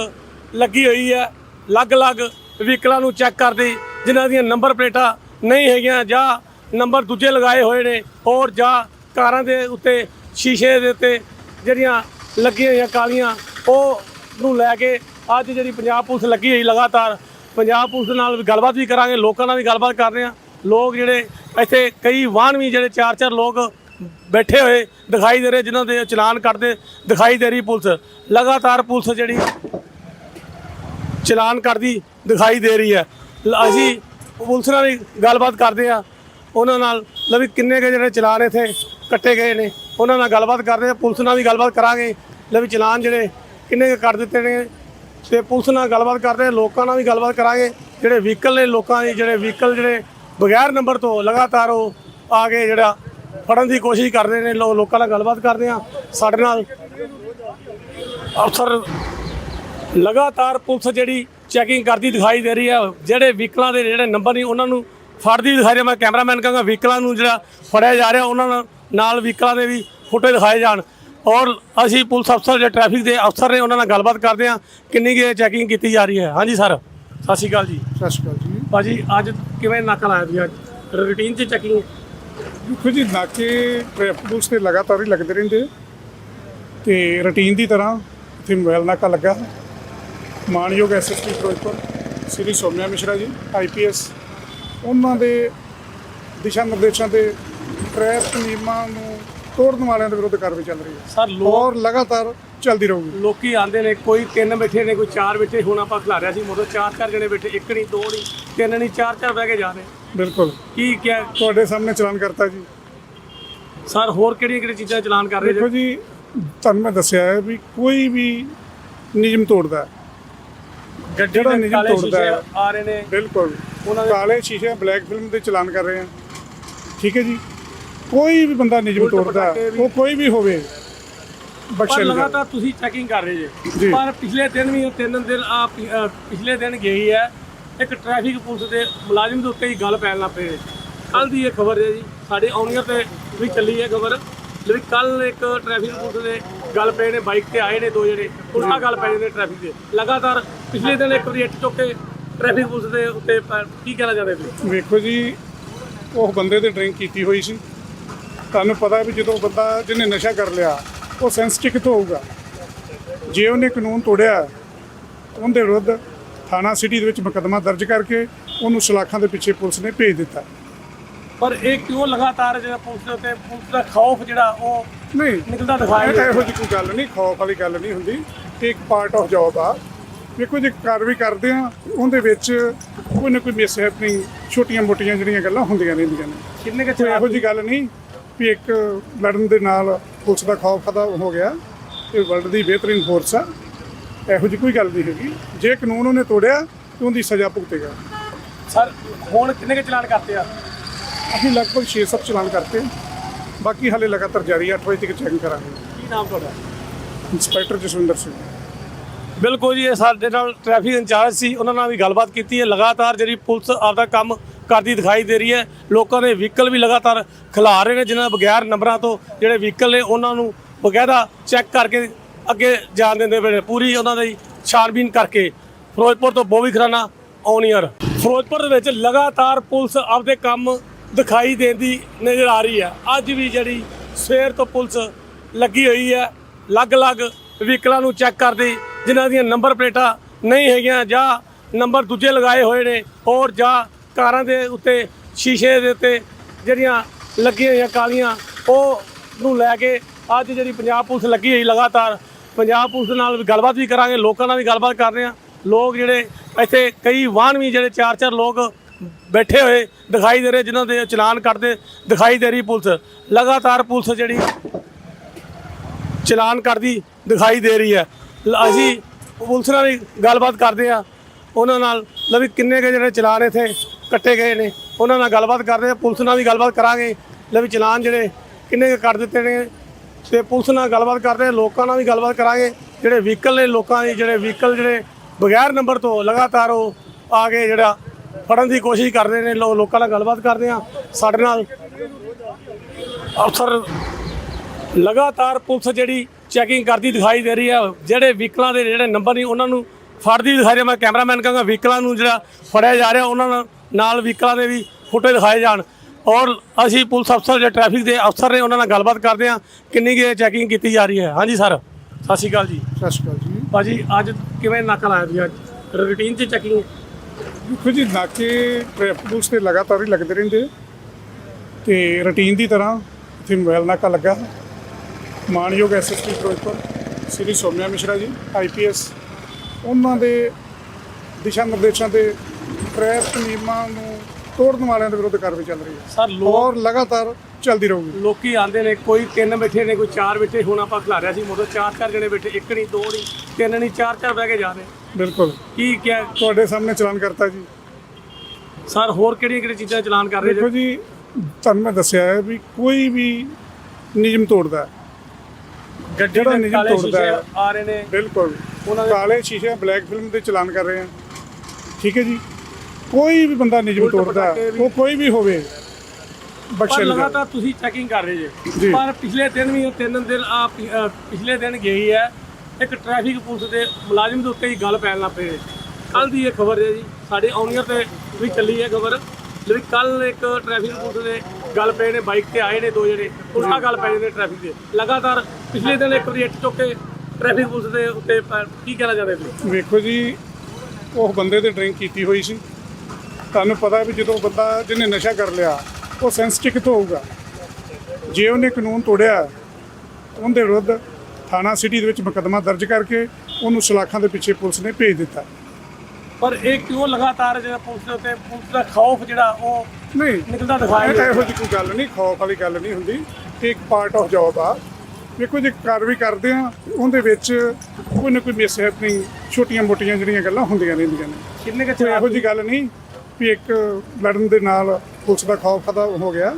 ਲੱਗੀ ਹੋਈ ਹੈ, ਅਲੱਗ-ਅਲੱਗ ਵਹੀਕਲਾਂ ਨੂੰ ਚੈੱਕ ਕਰਦੀ ਜਿਨ੍ਹਾਂ ਦੀਆਂ ਨੰਬਰ ਪਲੇਟਾਂ ਨਹੀਂ ਹੈਗੀਆਂ ਜਾਂ ਨੰਬਰ ਦੂਜੇ ਲਗਾਏ ਹੋਏ ਨੇ ਔਰ ਜਾਂ ਕਾਰਾਂ ਦੇ ਉੱਤੇ, ਸ਼ੀਸ਼ੇ ਦੇ ਉੱਤੇ ਜਿਹੜੀਆਂ ਲੱਗੀਆਂ ਹੋਈਆਂ ਕਾਲੀਆਂ, ਉਹ ਨੂੰ ਲੈ ਕੇ ਅੱਜ ਜਿਹੜੀ ਪੰਜਾਬ ਪੁਲਿਸ ਲੱਗੀ ਹੋਈ ਲਗਾਤਾਰ। ਪੰਜਾਬ ਪੁਲਿਸ ਨਾਲ ਵੀ ਗੱਲਬਾਤ ਵੀ ਕਰਾਂਗੇ, ਲੋਕਾਂ ਨਾਲ ਵੀ ਗੱਲਬਾਤ ਕਰ ਰਹੇ ਹਾਂ। ਲੋਕ ਜਿਹੜੇ ਇੱਥੇ ਕਈ ਵਾਹਨ ਵੀ ਜਿਹੜੇ ਚਾਰ ਚਾਰ ਲੋਕ ਬੈਠੇ ਹੋਏ ਦਿਖਾਈ ਦੇ ਰਹੇ, ਜਿਨ੍ਹਾਂ ਦੇ ਚਲਾਨ ਕੱਟਦੇ ਦਿਖਾਈ ਦੇ ਰਹੀ ਪੁਲਿਸ। ਲਗਾਤਾਰ ਪੁਲਿਸ ਜਿਹੜੀ ਚਲਾਨ ਕਰਦੀ ਦਿਖਾਈ ਦੇ ਰਹੀ ਹੈ। ਅਸੀਂ ਪੁਲਿਸ ਨਾਲ ਵੀ ਗੱਲਬਾਤ ਕਰਦੇ ਆ ਉਹਨਾਂ ਨਾਲ ਲਵੀ ਕਿੰਨੇ ਕੁ ਜਿਹੜੇ ਚਲਾਨ ਇੱਥੇ ਕੱਟੇ ਗਏ ਨੇ। ਉਹਨਾਂ ਨਾਲ ਗੱਲਬਾਤ ਕਰਦੇ ਆ ਪੁਲਿਸ ਨਾਲ ਵੀ ਗੱਲਬਾਤ ਕਰਾਂਗੇ। ਲਵੀ ਚਲਾਨ ਜਿਹੜੇ ਕਿੰਨੇ ਕੁ ਕੱਟ ਦਿੱਤੇ ਨੇ। ਤੇ ਪੁਲਿਸ ਨਾਲ ਗੱਲਬਾਤ ਕਰਦੇ ਆ ਲੋਕਾਂ ਨਾਲ ਵੀ ਗੱਲਬਾਤ ਕਰਾਂਗੇ। ਜਿਹੜੇ ਵਹੀਕਲ ਨੇ ਲੋਕਾਂ ਦੇ, ਜਿਹੜੇ ਵਹੀਕਲ ਜਿਹੜੇ ਬਗੈਰ ਨੰਬਰ ਤੋਂ ਲਗਾਤਾਰ ਉਹ ਆ ਕੇ ਜਿਹੜਾ ਫੜਨ ਦੀ ਕੋਸ਼ਿਸ਼ ਕਰਦੇ ਨੇ, ਲੋ- ਲੋਕਾਂ ਨਾਲ ਗੱਲਬਾਤ ਕਰਦੇ ਆ ਸਾਡੇ ਨਾਲ ਅਫਸਰ ਲਗਾਤਾਰ ਪੁਲਿਸ ਜਿਹੜੀ ਚੈਕਿੰਗ ਕਰਦੀ ਦਿਖਾਈ ਦੇ ਰਹੀ ਹੈ ਜਿਹੜੇ ਵਹੀਕਲਾਂ ਦੇ ਜਿਹੜੇ ਨੰਬਰ ਨਹੀਂ ਉਹਨਾਂ ਨੂੰ ਫੜਦੀ ਦਿਖਾਈ ਦੇ ਮੈਂ ਕੈਮਰਾਮੈਨ ਕਹਾਂਗਾ ਵਹੀਕਲਾਂ ਨੂੰ ਜਿਹੜਾ ਫੜਿਆ ਜਾ ਰਿਹਾ ਉਹਨਾਂ ਨਾਲ- ਵਹੀਕਲਾਂ ਦੇ ਵੀ ਫੋਟੋ ਦਿਖਾਏ ਜਾਣ। ਔਰ ਅਸੀਂ ਪੁਲਿਸ ਅਫਸਰ ਜਿਹੜੇ ਟ੍ਰੈਫਿਕ ਦੇ ਅਫਸਰ ਨੇ ਉਹਨਾਂ ਨਾਲ ਗੱਲਬਾਤ ਕਰਦੇ ਹਾਂ। ਕਿੰਨੀ ਕੁ ਚੈਕਿੰਗ ਕੀਤੀ ਜਾ ਰਹੀ ਹੈ? ਹਾਂਜੀ ਸਰ ਸਤਿ ਸ਼੍ਰੀ ਅਕਾਲ ਜੀ। ਸਤਿ ਸ਼੍ਰੀ ਅਕਾਲ ਜੀ। ਭਾਜੀ ਅੱਜ ਕਿਵੇਂ ਨਾਕਾ ਲਾਇਆ ਤੁਸੀਂ ਅੱਜ? ਰੂਟੀਨ 'ਚ ਚੈਕਿੰਗ ਦੇਖੋ ਜੀ ਨਾਕੇ ਟ੍ਰੈਫਿਕ ਪੁਲਿਸ ਤੇ ਲਗਾਤਾਰ ਹੀ ਲੱਗਦੇ ਰਹਿੰਦੇ ਤੇ ਰੁਟੀਨ ਦੀ ਤਰ੍ਹਾਂ ਇੱਥੇ ਮੋਬਾਈਲ ਨਾਕਾ ਲੱਗਾ। ਮਾਨਯੋਗ ਐਸਐਸਪੀ ਫਿਰੋਜ਼ਪੁਰ ਸ੍ਰੀ ਸੋਮਿਆ ਮਿਸ਼ਰਾ ਜੀ ਆਈਪੀਐਸ ਉਹਨਾਂ ਦੇ ਦਿਸ਼ਾ ਨਿਰਦੇਸ਼ਾਂ ਤੇ ਟ੍ਰੈਫਿਕ ਨਿਯਮਾਂ ਨੂੰ ਤੋੜਨ ਵਾਲਿਆਂ ਦੇ ਵਿਰੁੱਧ ਕਾਰਵਾਈ ਚੱਲ ਰਹੀ ਹੈ। ਸਰ ਲੋਕ ਔਰ ਲਗਾਤਾਰ ਚੱਲਦੀ ਰਹੂਗੀ। ਲੋਕੀ ਆਂਦੇ ਨੇ ਕੋਈ ਤਿੰਨ ਬੈਠੇ ਨੇ ਕੋਈ ਚਾਰ ਬੈਠੇ ਹੁਣ ਆਪਾਂ ਖਿਲਾਰਿਆ ਸੀ ਮੋਟਰ ਚਾਰ ਚਾਰ ਜਣੇ ਬੈਠੇ ਇੱਕ ਨਹੀਂ ਦੋ ਨਹੀਂ ਤਿੰਨ ਨਹੀਂ ਚਾਰ ਚਾਰ ਬਹਿ ਕੇ ਜਾ ਰਹੇ। ਬਿਲਕੁਲ। ਕੀ ਕਿਆ ਤੁਹਾਡੇ ਸਾਹਮਣੇ ਚਲਾਨ ਕਰਤਾ ਜੀ। ਸਰ ਹੋਰ ਕਿਹੜੀਆਂ ਕਿਹੜੀਆਂ ਚੀਜ਼ਾਂ ਚਲਾਨ ਕਰ ਰਹੇ ਦੇਖੋ ਜੀ ਜੀ ਤੁਹਾਨੂੰ ਮੈਂ ਦੱਸਿਆ ਹੈ ਵੀ ਕੋਈ ਵੀ ਨਿਯਮ ਤੋੜਦਾ ਹੈ। ਗੱਡੀ ਜਿਹੜਾ ਦੇ ਕਾਲੇ ਤੋੜਦਾ ਸ਼ੀਸ਼ੇ ਹੈ। ਆ ਰਹੇ ਨੇ। ਬਿਲਕੁਲ। ਉਹਨਾਂ ਦੇ- ਕਾਲੇ ਸ਼ੀਸ਼ੇ ਬਲੈਕ ਫਿਲਮ ਦੇ ਚਲਾਨ ਕਰ ਰਹੇ ਆ। ਠੀਕ ਹੈ ਜੀ? ਕੋਈ ਵੀ ਬੰਦਾ ਨਿਯਮ ਉਲਟ ਤੋੜਦਾ ਹੈ, ਪਟਾਕੇ ਵੀ- ਉਹ ਕੋਈ ਵੀ ਹੋਵੇ ਪਰ ਬਖਸ਼ਣ ਲਗਾਤਾਰ ਤੁਸੀਂ ਚੈਕਿੰਗ ਕਰ ਰਹੇ ਜੀ। ਜੀ। ਪਰ ਪਿਛਲੇ ਦਿਨ ਵੀ ਉਹ ਤਿੰਨ ਦਿਨ ਆ ਪਿਛਲੇ ਦਿਨ ਗਈ ਹੈ ਇੱਕ ਟ੍ਰੈਫਿਕ ਪੁਲਿਸ ਦੇ ਮੁਲਾਜ਼ਮ ਦੇ ਉੱਤੇ ਹੀ ਗੱਲ ਪੈਣ ਲੱਗ ਪਈ ਕੱਲ ਦੀ ਇਹ ਖਬਰ ਹੈ ਜੀ ਸਾਡੇ ਆਉਣੀਆਂ ਤੇ ਵੀ ਚੱਲੀ ਹੈ ਖਬਰ। ਲੇਕਿਨ ਕੱਲ ਇੱਕ ਟ੍ਰੈਫਿਕ ਪੁਲਿਸ ਦੇ ਗੱਲ ਪਏ ਨੇ ਬਾਈਕ ਤੇ ਆਏ ਨੇ ਦੋ ਜਿਹੜੇ ਉਲਟਾ ਗੱਲ ਪੈ ਜਾਂਦੇ ਟ੍ਰੈਫਿਕ ਦੇ ਲਗਾਤਾਰ ਪਿਛਲੇ ਦਿਨ ਇੱਕ ਵਾਰੀ ਚੁੱਕ ਕੇ ਟ੍ਰੈਫਿਕ ਪੁਲਿਸ ਦੇ ਉੱਤੇ ਪੈ- ਕੀ ਕਹਿਣਾ ਚਾਹੁੰਦੇ ਤੁਸੀਂ? ਵੇਖੋ ਜੀ ਉਹ ਬੰਦੇ ਤੇ ਡਰਿੰਕ ਕੀਤੀ ਹੋਈ ਸੀ। ਤੁਹਾਨੂੰ ਪਤਾ ਵੀ ਜਦੋਂ ਬੰਦਾ ਜਿਹਨੇ ਨਸ਼ਾ ਕਰ ਲਿਆ ਉਹ ਸੈਂਸਿਟਿਵ ਕਿੱਥੋਂ ਹੋਊਗਾ। ਜੇ ਉਹਨੇ ਕਾਨੂੰਨ ਤੋੜਿਆ ਉਹਦੇ ਵਿਰੁੱਧ ਥਾਣਾ ਸਿਟੀ ਦੇ ਵਿੱਚ ਮੁਕੱਦਮਾ ਦਰਜ ਕਰਕੇ ਉਹਨੂੰ ਸਲਾਖਾਂ ਦੇ ਪਿੱਛੇ ਪੁਲਿਸ ਨੇ ਭੇਜ ਦਿੱਤਾ। ਪਰ ਇਹ ਕਿਉਂ ਲਗਾਤਾਰ ਜਿਹੜਾ ਪੁਲਿਸ ਦੇ ਉੱਤੇ ਪੁਲਿਸ ਦਾ ਖੌਫ ਜਿਹੜਾ ਉਹ ਨਹੀਂ ਨਿਕਲਦਾ ਦਿਖਾਇਆ ਇਹ ਤਾਂ ਜਾਂਦਾ। ਇਹੋ ਜਿਹੀ ਕੋਈ ਗੱਲ ਨਹੀਂ ਖੌਫ ਵਾਲੀ ਗੱਲ ਨਹੀਂ ਹੁੰਦੀ। ਇਹ ਇੱਕ ਪਾਰਟ ਆਫ ਜੌਬ ਆ। ਵੇਖੋ ਜੇ ਕਾਰਵਾਈ ਕਰਦੇ ਆ ਉਹਦੇ ਵਿੱਚ ਕੋਈ ਨਾ ਕੋਈ ਮਿਸ ਹੈਪਨਿੰਗ ਛੋਟੀਆਂ ਮੋਟੀਆਂ ਜਿਹੜੀਆਂ ਗੱਲਾਂ ਹੁੰਦੀਆਂ ਰਹਿੰਦੀਆਂ ਨੇ। ਕਿੰਨੇ ਕੁ ਕੋਈ ਇਹੋ ਜਿਹੀ ਗੱਲ ਨਹੀਂ ਵੀ ਇੱਕ ਲੜਨ ਦੇ ਨਾਲ ਪੁਲਿਸ ਦਾ ਖੌਫ ਖਤਮ ਹੋ ਗਿਆ ਇਹ ਵਰਲਡ ਦੀ ਬਿਹਤਰੀਨ ਫੋਰਸ ਆ ਇਹੋ ਜਿਹੀ ਕੋਈ ਗੱਲ ਨਹੀਂ ਹੈਗੀ। ਜੇ ਕਾਨੂੰਨ ਉਹਨੇ ਤੋੜਿਆ ਤੇ ਉਹਦੀ ਸਜ਼ਾ ਭੁਗਤੇਗਾ। ਸਰ ਹੁਣ ਕਿੰਨੇ ਕੁ ਚਲਾਨ ਕਰਤੇ ਆ? ਅਸੀਂ ਲਗਭਗ 6-7 ਚਲਾਨ ਕਰਤੇ। ਬਾਕੀ ਹਾਲੇ ਲਗਾਤਾਰ ਜਾਰੀ ਆ 8 ਵਜੇ ਤੱਕ ਚੈੱਕ ਕਰਾਂਗੇ। ਕੀ ਨਾਮ ਤੁਹਾਡਾ? ਇੰਸਪੈਕਟਰ ਜਸਵਿੰਦਰ ਸਿੰਘ। ਬਿਲਕੁਲ ਜੀ, ਇਹ ਸਾਡੇ ਨਾਲ ਟ੍ਰੈਫਿਕ ਇੰਚਾਰਜ ਸੀ, ਉਹਨਾਂ ਨਾਲ ਵੀ ਗੱਲਬਾਤ ਕੀਤੀ ਹੈ। ਲਗਾਤਾਰ ਜਿਹੜੀ ਪੁਲਿਸ ਆਪਦਾ ਕੰਮ ਕਰਦੀ ਦਿਖਾਈ ਦੇ ਰਹੀ ਹੈ। ਲੋਕਾਂ ਦੇ ਵਹੀਕਲ ਵੀ ਲਗਾਤਾਰ ਖਿਲਾ ਰਹੇ ਨੇ, ਜਿਨ੍ਹਾਂ ਬਗੈਰ ਨੰਬਰਾਂ ਤੋਂ ਜਿਹੜੇ ਵਹੀਕਲ ਨੇ, ਉਹਨਾਂ ਨੂੰ ਬਕਾਇਦਾ ਚੈੱਕ ਕਰਕੇ ਅੱਗੇ ਜਾਣ ਦਿੰਦੇ ਪਏ ਨੇ। ਪੂਰੀ ਉਹਨਾਂ ਦੀ ਛਾਣਬੀਨ ਕਰਕੇ ਫਿਰੋਜ਼ਪੁਰ ਤੋਂ ਬੋਵੀ ਖਰਾਨਾ ਔਨੀਅਰ ਫਿਰੋਜ਼ਪੁਰ ਦੇ ਵਿੱਚ ਲਗਾਤਾਰ ਪੁਲਿਸ ਆਪਦੇ ਕੰਮ ਦਿਖਾਈ ਦੇਂਦੀ ਨਜ਼ਰ ਆ ਰਹੀ ਹੈ। ਅੱਜ ਵੀ ਜਿਹੜੀ ਸਵੇਰ ਤੋਂ ਪੁਲਿਸ ਲੱਗੀ ਹੋਈ ਹੈ, ਅਲੱਗ-ਅਲੱਗ ਵਹੀਕਲਾਂ ਨੂੰ ਚੈੱਕ ਕਰਦੀ ਜਿਨ੍ਹਾਂ ਦੀਆਂ ਨੰਬਰ ਪਲੇਟਾਂ ਨਹੀਂ ਹੈਗੀਆਂ ਜਾਂ ਨੰਬਰ ਦੂਜੇ ਲਗਾਏ ਹੋਏ ਨੇ ਔਰ ਜਾਂ ਕਾਰਾਂ ਦੇ ਉੱਤੇ, ਸ਼ੀਸ਼ੇ ਦੇ ਉੱਤੇ ਜਿਹੜੀਆਂ ਲੱਗੀਆਂ ਹੋਈਆਂ ਕਾਲੀਆਂ, ਉਹ ਨੂੰ ਲੈ ਕੇ ਅੱਜ ਜਿਹੜੀ ਪੰਜਾਬ ਪੁਲਿਸ ਲੱਗੀ ਹੋਈ ਲਗਾਤਾਰ। ਪੰਜਾਬ ਪੁਲਿਸ ਨਾਲ ਗੱਲਬਾਤ ਵੀ ਕਰਾਂਗੇ, ਲੋਕਾਂ ਨਾਲ ਵੀ ਗੱਲਬਾਤ ਕਰ ਰਹੇ ਹਾਂ। ਲੋਕ ਜਿਹੜੇ ਇੱਥੇ ਕਈ ਵਾਹਨ ਵੀ ਜਿਹੜੇ ਚਾਰ ਚਾਰ ਲੋਕ ਬੈਠੇ ਹੋਏ ਦਿਖਾਈ ਦੇ ਰਹੇ, ਜਿਨ੍ਹਾਂ ਦੇ ਚਲਾਨ ਕਰਦੇ ਦਿਖਾਈ ਦੇ ਰਹੀ ਪੁਲਿਸ। ਲਗਾਤਾਰ ਪੁਲਿਸ ਜਿਹੜੀ ਚਲਾਨ ਕਰਦੀ ਦਿਖਾਈ ਦੇ ਰਹੀ ਹੈ। ਅਸੀਂ ਪੁਲਿਸ ਨਾਲ ਵੀ ਗੱਲਬਾਤ ਕਰਦੇ ਆ ਉਹਨਾਂ ਨਾਲ ਲਵੀ ਕਿੰਨੇ ਕੁ ਜਿਹੜੇ ਚਲਾਨ ਇੱਥੇ ਕੱਟੇ ਗਏ ਨੇ। ਉਹਨਾਂ ਨਾਲ ਗੱਲਬਾਤ ਕਰਦੇ ਆ ਪੁਲਿਸ ਨਾਲ ਵੀ ਗੱਲਬਾਤ ਕਰਾਂਗੇ। ਲਵੀ ਚਲਾਨ ਜਿਹੜੇ ਕਿੰਨੇ ਕੁ ਕੱਟ ਦਿੱਤੇ ਨੇ। ਤੇ ਪੁਲਿਸ ਨਾਲ ਗੱਲਬਾਤ ਕਰਦੇ ਆ ਲੋਕਾਂ ਨਾਲ ਵੀ ਗੱਲਬਾਤ ਕਰਾਂਗੇ। ਜਿਹੜੇ ਵਹੀਕਲ ਨੇ ਲੋਕਾਂ ਦੇ, ਜਿਹੜੇ ਵਹੀਕਲ ਜਿਹੜੇ ਬਗੈਰ ਨੰਬਰ ਤੋਂ ਲਗਾਤਾਰ ਉਹ ਆ ਕੇ ਜਿਹੜਾ ਫੜਨ ਦੀ ਕੋਸ਼ਿਸ਼ ਕਰਦੇ ਨੇ। ਲੋ- ਲੋਕਾਂ ਨਾਲ ਗੱਲਬਾਤ ਕਰਦੇ ਆ ਸਾਡੇ ਨਾਲ ਅਫਸਰ ਲਗਾਤਾਰ ਪੁਲਿਸ ਜਿਹੜੀ ਚੈਕਿੰਗ ਕਰਦੀ ਦਿਖਾਈ ਦੇ ਰਹੀ ਹੈ ਜਿਹੜੇ ਵਹੀਕਲਾਂ ਦੇ ਜਿਹੜੇ ਨੰਬਰ ਨਹੀਂ ਉਹਨਾਂ ਨੂੰ ਫੜਦੀ ਦਿਖਾਈ ਦੇ ਮੈਂ ਕੈਮਰਾਮੈਨ ਕਹਾਂਗਾ ਵਹੀਕਲਾਂ ਨੂੰ ਜਿਹੜਾ ਫੜਿਆ ਜਾ ਰਿਹਾ ਉਹਨਾਂ ਨਾਲ- ਵਹੀਕਲਾਂ ਦੇ ਵੀ ਫੁਟੇ ਦਿਖਾਏ ਜਾਣ। ਔਰ ਅਸੀਂ ਪੁਲਿਸ ਅਫਸਰ ਜਿਹੜੇ ਟ੍ਰੈਫਿਕ ਦੇ ਅਫਸਰ ਨੇ ਉਹਨਾਂ ਨਾਲ ਗੱਲਬਾਤ ਕਰਦੇ ਹਾਂ। ਕਿੰਨੀ ਕੁ ਚੈਕਿੰਗ ਕੀਤੀ ਜਾ ਰਹੀ ਹੈ? ਹਾਂਜੀ ਸਰ ਸਤਿ ਸ਼੍ਰੀ ਅਕਾਲ ਜੀ। ਸਤਿ ਸ਼੍ਰੀ ਅਕਾਲ ਜੀ। ਭਾਜੀ ਅੱਜ ਕਿਵੇਂ ਨਾਕਾ ਲਾਇਆ ਜੀ ਅੱਜ? ਰੂਟੀਨ 'ਚ ਚੈਕਿੰਗ ਦੇਖੋ ਜੀ ਨਾਕੇ ਟ੍ਰੈਫਿਕ ਪੁਲਿਸ ਤੇ ਲਗਾਤਾਰ ਹੀ ਲੱਗਦੇ ਰਹਿੰਦੇ ਤੇ ਰੁਟੀਨ ਦੀ ਤਰ੍ਹਾਂ ਇੱਥੇ ਮੋਬਾਈਲ ਨਾਕਾ ਲੱਗਾ। ਮਾਨਯੋਗ ਐਸਐਸਪੀ ਫਿਰੋਜ਼ਪੁਰ ਸ੍ਰੀ ਸੋਮਿਆ ਮਿਸ਼ਰਾ ਜੀ ਆਈਪੀਐਸ ਉਹਨਾਂ ਦੇ ਦਿਸ਼ਾ ਨਿਰਦੇਸ਼ਾਂ ਤੇ ਟ੍ਰੈਫਿਕ ਨਿਯਮਾਂ ਨੂੰ ਤੋੜਨ ਵਾਲਿਆਂ ਦੇ ਵਿਰੁੱਧ ਕਾਰਵਾਈ ਚੱਲ ਰਹੀ ਹੈ। ਸਰ ਲੋਕ ਔਰ ਲਗਾਤਾਰ ਚੱਲਦੀ ਰਹੂਗੀ। ਲੋਕੀ ਆਂਦੇ ਨੇ ਕੋਈ ਤਿੰਨ ਬੈਠੇ ਨੇ ਕੋਈ ਚਾਰ ਬੈਠੇ ਹੁਣ ਆਪਾਂ ਖਿਲਾਰਿਆ ਸੀ ਮੋਦੋਂ ਚਾਰ ਚਾਰ ਜਣੇ ਬੈਠੇ ਇੱਕ ਨਹੀਂ ਦੋ ਨਹੀਂ ਤਿੰਨ ਨਹੀਂ ਚਾਰ ਚਾਰ ਬਹਿ ਕੇ ਜਾ ਰਹੇ। ਬਿਲਕੁਲ। ਕੀ ਕਿਆ ਤੁਹਾਡੇ ਸਾਹਮਣੇ ਚਲਾਨ ਕਰਤਾ ਜੀ। ਸਰ ਹੋਰ ਕਿਹੜੀਆਂ ਕਿਹੜੀਆਂ ਚੀਜ਼ਾਂ ਚਲਾਨ ਕਰ ਰਹੇ ਦੇਖੋ ਜੀ ਤੁਹਾਨੂੰ ਮੈਂ ਦੱਸਿਆ ਹੈ ਵੀ ਕੋਈ ਵੀ ਨਿਯਮ ਤੋੜਦਾ ਹੈ। ਗੱਡੀ ਜਿਹੜਾ ਦੇ ਨਿਯਮ ਕਾਲੇ ਤੋੜਦਾ ਸ਼ੀਸ਼ੇ ਹੈ। ਆ ਰਹੇ ਨੇ। ਬਿਲਕੁਲ। ਉਹਨਾਂ ਦੇ- ਕਾਲੇ ਸ਼ੀਸ਼ੇ ਬਲੈਕ ਫਿਲਮ ਦੇ ਚਲਾਨ ਕਰ ਰਹੇ ਆ। ਠੀਕ ਹੈ ਜੀ? ਕੋਈ ਵੀ ਬੰਦਾ ਨਿਯਮ ਉਲਟ ਤੋੜਦਾ ਹੈ, ਪਟਾਕੇ ਵੀ- ਉਹ ਕੋਈ ਵੀ ਹੋਵੇ ਪਰ ਜਾਏਗਾ। ਲਗਾਤਾਰ ਤੁਸੀਂ ਚੈਕਿੰਗ ਕਰ ਰਹੇ ਜੀ। ਜੇ। ਪਰ ਪਿਛਲੇ ਦਿਨ ਵੀ ਉਹ ਤਿੰਨ ਦਿਨ ਆ ਪਿਛਲੇ ਦਿਨ ਗਈ ਹੈ। ਇੱਕ ਟ੍ਰੈਫਿਕ ਪੁਲਿਸ ਦੇ ਮੁਲਾਜ਼ਮ ਦੇ ਉੱਤੇ ਹੀ ਗੱਲ ਪੈਣ ਲੱਗ ਪਈ ਕੱਲ ਦੀ ਇਹ ਖਬਰ ਹੈ ਜੀ। ਸਾਡੇ ਆਉਣੀਆਂ ਤੇ ਵੀ ਚੱਲੀ ਹੈ ਖਬਰ। ਜਿਹੜੀ ਕੱਲ ਇੱਕ ਟ੍ਰੈਫਿਕ ਪੁਲਿਸ ਦੇ ਗੱਲ ਪਏ ਨੇ ਬਾਈਕ ਤੇ ਆਏ ਨੇ ਦੋ ਜਿਹੜੇ ਉਲਟਾ ਗੱਲ ਪੈ ਜਾਂਦੇ ਟ੍ਰੈਫਿਕ ਦੇ ਲਗਾਤਾਰ ਪਿਛਲੇ ਦਿਨ ਇੱਕ ਵਾਰੀ ਇੱਟ ਚੁੱਕ ਕੇ ਟ੍ਰੈਫਿਕ ਪੁਲਿਸ ਦੇ ਉੱਤੇ ਪ- ਕੀ ਕਹਿਣਾ ਚਾਹੁੰਦੇ ਤੁਸੀਂ? ਵੇਖੋ ਜੀ, ਉਹ ਬੰਦੇ ਤੇ ਡਰਿੰਕ ਕੀਤੀ ਹੋਈ ਸੀ। ਤੁਹਾਨੂੰ ਪਤਾ ਵੀ ਜਦੋਂ ਬੰਦਾ ਜਿਹਨੇ ਨਸ਼ਾ ਕਰ ਲਿਆ, ਉਹ ਸੈਂਸਿਟਿਵ ਕਿੱਥੋਂ ਹੋਊਗਾ। ਜੇ ਉਹਨੇ ਕਾਨੂੰਨ ਤੋੜਿਆ, ਉਹਦੇ ਵਿਰੁੱਧ ਥਾਣਾ ਸਿਟੀ ਦੇ ਵਿੱਚ ਮੁਕੱਦਮਾ ਦਰਜ ਕਰਕੇ ਉਹਨੂੰ ਸਲਾਖਾਂ ਦੇ ਪਿੱਛੇ ਪੁਲਿਸ ਨੇ ਭੇਜ ਦਿੱਤਾ। ਪਰ ਇਹ ਕਿਉਂ ਲਗਾਤਾਰ ਜਿਹੜਾ ਪੁਲਿਸ ਦੇ ਉੱਤੇ ਪੁਲਿਸ ਦਾ ਖੌਫ ਜਿਹੜਾ ਉਹ ਨਹੀਂ। ਨਿਕਲਦਾ ਦਿਖਾਇਆ ਇਹ ਤਾਂ। ਇਹੋ ਜਿਹੀ ਕੋਈ ਗੱਲ ਨਹੀਂ ਖੌਫ ਵਾਲੀ ਗੱਲ ਨਹੀਂ ਹੁੰਦੀ। ਇਹ ਇੱਕ ਪਾਰਟ ਆਫ ਜੌਬ ਆ। ਵੇਖੋ ਜੇ ਕਾਰਵਾਈ ਕਰਦੇ ਆ ਉਹਦੇ ਵਿੱਚ ਕੋਈ ਨਾ ਕੋਈ ਮਿਸ ਹੈਪਨਿੰਗ ਛੋਟੀਆਂ ਮੋਟੀਆਂ ਜਿਹੜੀਆਂ ਗੱਲਾਂ ਹੁੰਦੀਆਂ ਰਹਿੰਦੀਆਂ ਨੇ। ਕਿੰਨੇ ਕੁ ਇਹੋ ਜਿਹੀ ਗੱਲ ਨਹੀਂ ਵੀ ਇੱਕ ਲੜਨ ਦੇ ਨਾਲ ਪੁਲਿਸ ਦਾ ਖੌਫ ਖਤਮ ਹੋ ਗਿਆ।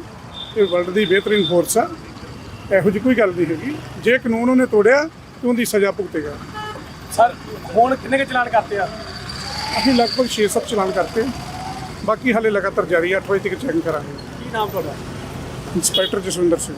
ਇਹ ਵਰਲਡ ਦੀ ਬਿਹਤਰੀਨ ਫੋਰਸ ਆ। ਇਹੋ ਜਿਹੀ ਕੋਈ ਗੱਲ ਨਹੀਂ ਹੈਗੀ। ਜੇ ਕਾਨੂੰਨ ਉਹਨੇ ਤੋੜਿਆ ਤੇ ਉਹਦੀ ਸਜ਼ਾ ਭੁਗਤੇਗਾ। ਸਰ ਹੁਣ ਕਿੰਨੇ ਕੁ ਚਲਾਨ ਕਰਤੇ ਆ? ਅਸੀਂ ਲਗਭਗ 6-7 ਚਲਾਨ ਕਰਤੇ। ਬਾਕੀ ਹਾਲੇ ਲਗਾਤਾਰ ਜਾਰੀ ਆ 8 ਵਜੇ ਤੱਕ ਚੈੱਕ ਕਰਾਂਗੇ। ਕੀ ਨਾਮ ਤੁਹਾਡਾ? ਇੰਸਪੈਕਟਰ ਜਸਵਿੰਦਰ ਸਿੰਘ।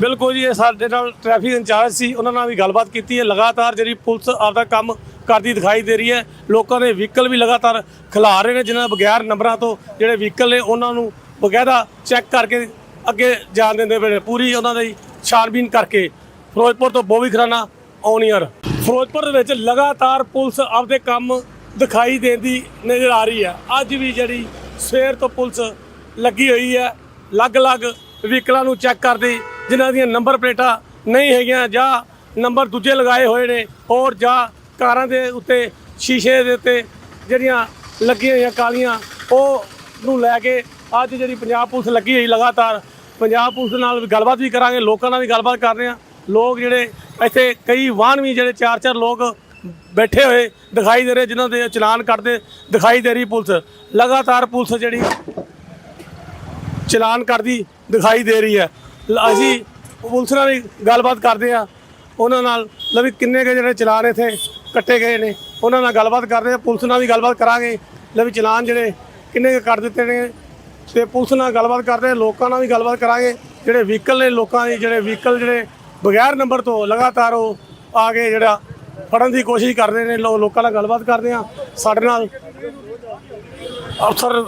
ਬਿਲਕੁਲ ਜੀ ਇਹ ਸਾਡੇ ਨਾਲ ਟ੍ਰੈਫਿਕ ਇੰਚਾਰਜ ਸੀ ਉਹਨਾਂ ਨਾਲ ਵੀ ਗੱਲਬਾਤ ਕੀਤੀ ਹੈ। ਲਗਾਤਾਰ ਜਿਹੜੀ ਪੁਲਿਸ ਆਪਦਾ ਕੰਮ ਕਰਦੀ ਦਿਖਾਈ ਦੇ ਰਹੀ ਹੈ। ਲੋਕਾਂ ਦੇ ਵਹੀਕਲ ਵੀ ਲਗਾਤਾਰ ਖਿਲਾ ਰਹੇ ਨੇ ਜਿਨ੍ਹਾਂ ਬਗੈਰ ਨੰਬਰਾਂ ਤੋਂ ਜਿਹੜੇ ਵਹੀਕਲ ਨੇ ਉਹਨਾਂ ਨੂੰ ਬਕਾਇਦਾ ਚੈੱਕ ਕਰਕੇ ਅੱਗੇ ਜਾਣ ਦਿੰਦੇ ਪਏ ਨੇ। ਪੂਰੀ ਉਹਨਾਂ ਦੀ ਛਾਣਬੀਨ ਕਰਕੇ ਫਿਰੋਜ਼ਪੁਰ ਤੋਂ ਬੋਵੀ ਖਰਾਨਾ ਔਨੀਅਰ ਫਿਰੋਜ਼ਪੁਰ ਦੇ ਵਿੱਚ ਲਗਾਤਾਰ ਪੁਲਿਸ ਆਪਦੇ ਕੰਮ ਦਿਖਾਈ ਦੇਂਦੀ ਨਜ਼ਰ ਆ ਰਹੀ ਹੈ। ਅੱਜ ਵੀ ਜਿਹੜੀ ਸਵੇਰ ਤੋਂ ਪੁਲਿਸ ਲੱਗੀ ਹੋਈ ਹੈ, ਅਲੱਗ-ਅਲੱਗ ਵਹੀਕਲਾਂ ਨੂੰ ਚੈੱਕ ਕਰਦੀ, ਜਿਨ੍ਹਾਂ ਦੀਆਂ ਨੰਬਰ ਪਲੇਟਾਂ ਨਹੀਂ ਹੈਗੀਆਂ ਜਾਂ ਨੰਬਰ ਦੂਜੇ ਲਗਾਏ ਹੋਏ ਨੇ ਔਰ ਜਾਂ ਕਾਰਾਂ ਦੇ ਉੱਤੇ, ਸ਼ੀਸ਼ੇ ਦੇ ਉੱਤੇ ਜਿਹੜੀਆਂ ਲੱਗੀਆਂ ਹੋਈਆਂ ਕਾਲੀਆਂ, ਉਹ ਨੂੰ ਲੈ ਕੇ ਅੱਜ ਜਿਹੜੀ ਪੰਜਾਬ ਪੁਲਿਸ ਲੱਗੀ ਹੋਈ ਲਗਾਤਾਰ, ਪੰਜਾਬ ਪੁਲਿਸ ਨਾਲ ਗੱਲਬਾਤ ਵੀ ਕਰਾਂਗੇ, ਲੋਕਾਂ ਨਾਲ ਵੀ ਗੱਲਬਾਤ ਕਰ ਰਹੇ ਹਾਂ। ਲੋਕ ਜਿਹੜੇ ਇੱਥੇ ਕਈ ਵਾਹਨ ਵੀ ਜਿਹੜੇ ਚਾਰ ਚਾਰ ਲੋਕ ਬੈਠੇ ਹੋਏ ਦਿਖਾਈ ਦੇ ਰਹੇ, ਜਿਨ੍ਹਾਂ ਦੇ ਚਲਾਨ ਕੱਟਦੇ ਦਿਖਾਈ ਦੇ ਰਹੀ ਪੁਲਿਸ। ਲਗਾਤਾਰ ਪੁਲਿਸ ਜਿਹੜੀ ਚਲਾਨ ਕਰਦੀ ਦਿਖਾਈ ਦੇ ਰਹੀ ਹੈ। ਅਸੀਂ ਪੁਲਿਸ ਨਾਲ ਵੀ ਗੱਲਬਾਤ ਕਰਦੇ ਆ ਉਹਨਾਂ ਨਾਲ ਲਵੀ ਕਿੰਨੇ ਕੁ ਜਿਹੜੇ ਚਲਾਨ ਇੱਥੇ ਕੱਟੇ ਗਏ ਨੇ, ਉਹਨਾਂ ਨਾਲ ਗੱਲਬਾਤ ਕਰਦੇ ਆ ਪੁਲਿਸ ਨਾਲ ਵੀ ਗੱਲਬਾਤ ਕਰਾਂਗੇ। ਲਵੀ ਚਲਾਨ ਜਿਹੜੇ ਕਿੰਨੇ ਕੁ ਕੱਟ ਦਿੱਤੇ ਨੇ ਤੇ ਪੁਲਿਸ ਨਾਲ ਗੱਲਬਾਤ ਕਰਦੇ ਆ ਲੋਕਾਂ ਨਾਲ ਵੀ ਗੱਲਬਾਤ ਕਰਾਂਗੇ। ਜਿਹੜੇ ਵਹੀਕਲ ਨੇ, ਲੋਕਾਂ ਦੇ ਜਿਹੜੇ ਵਹੀਕਲ ਜਿਹੜੇ ਬਗੈਰ ਨੰਬਰ ਤੋਂ ਲਗਾਤਾਰ ਉਹ ਆ ਕੇ ਜਿਹੜਾ ਫੜਨ ਦੀ ਕੋਸ਼ਿਸ਼ ਕਰਦੇ ਨੇ ਲੋ- ਲੋਕਾਂ ਨਾਲ ਗੱਲਬਾਤ ਕਰਦੇ ਆ ਸਾਡੇ ਨਾਲ ਅਫਸਰ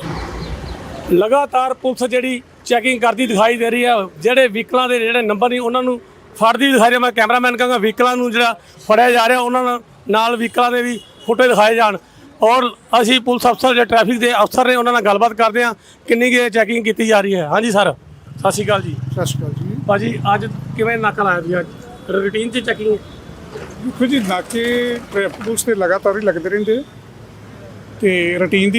ਲਗਾਤਾਰ ਪੁਲਿਸ ਜਿਹੜੀ ਚੈਕਿੰਗ ਕਰਦੀ ਦਿਖਾਈ ਦੇ ਰਹੀ ਹੈ। ਜਿਹੜੇ ਵਹੀਕਲਾਂ ਦੇ ਜਿਹੜੇ ਨੰਬਰ ਨਹੀਂ ਉਹਨਾਂ ਨੂੰ ਫੜਦੀ ਦਿਖਾਈ ਦੇ ਮੈਂ ਕੈਮਰਾਮੈਨ ਕਹਾਂਗਾ ਵਹੀਕਲਾਂ ਨੂੰ ਜਿਹੜਾ ਫੜਿਆ ਜਾ ਰਿਹਾ ਉਹਨਾਂ ਨਾਲ ਨਾਲ ਵਹੀਕਲਾਂ ਦੇ ਵੀ ਫੁਟੇ ਦਿਖਾਏ ਜਾਣ। ਔਰ ਅਸੀਂ ਪੁਲਿਸ ਅਫਸਰ ਜਿਹੜੇ ਟ੍ਰੈਫਿਕ ਦੇ ਅਫਸਰ ਨੇ ਉਹਨਾਂ ਨਾਲ ਗੱਲਬਾਤ ਕਰਦੇ ਹਾਂ। ਕਿੰਨੀ ਕੁ ਚੈਕਿੰਗ ਕੀਤੀ ਜਾ ਰਹੀ ਹੈ। ਹਾਂਜੀ ਸਰ ਸਤਿ ਸ਼੍ਰੀ ਅਕਾਲ ਜੀ। ਸਤਿ ਸ਼੍ਰੀ ਅਕਾਲ ਜੀ। ਭਾਜੀ ਅੱਜ ਕਿਵੇਂ ਨਾਕਾ ਲਾਇਆ ਜੀ ਅੱਜ? ਰੂਟੀਨ 'ਚ ਚੈਕਿੰਗ ਦੇਖੋ ਜੀ ਨਾਕੇ ਟ੍ਰੈਫਿਕ ਪੁਲਿਸ ਤੇ ਲਗਾਤਾਰ ਹੀ ਲੱਗਦੇ ਰਹਿੰਦੇ ਤੇ ਰੁਟੀਨ ਦੀ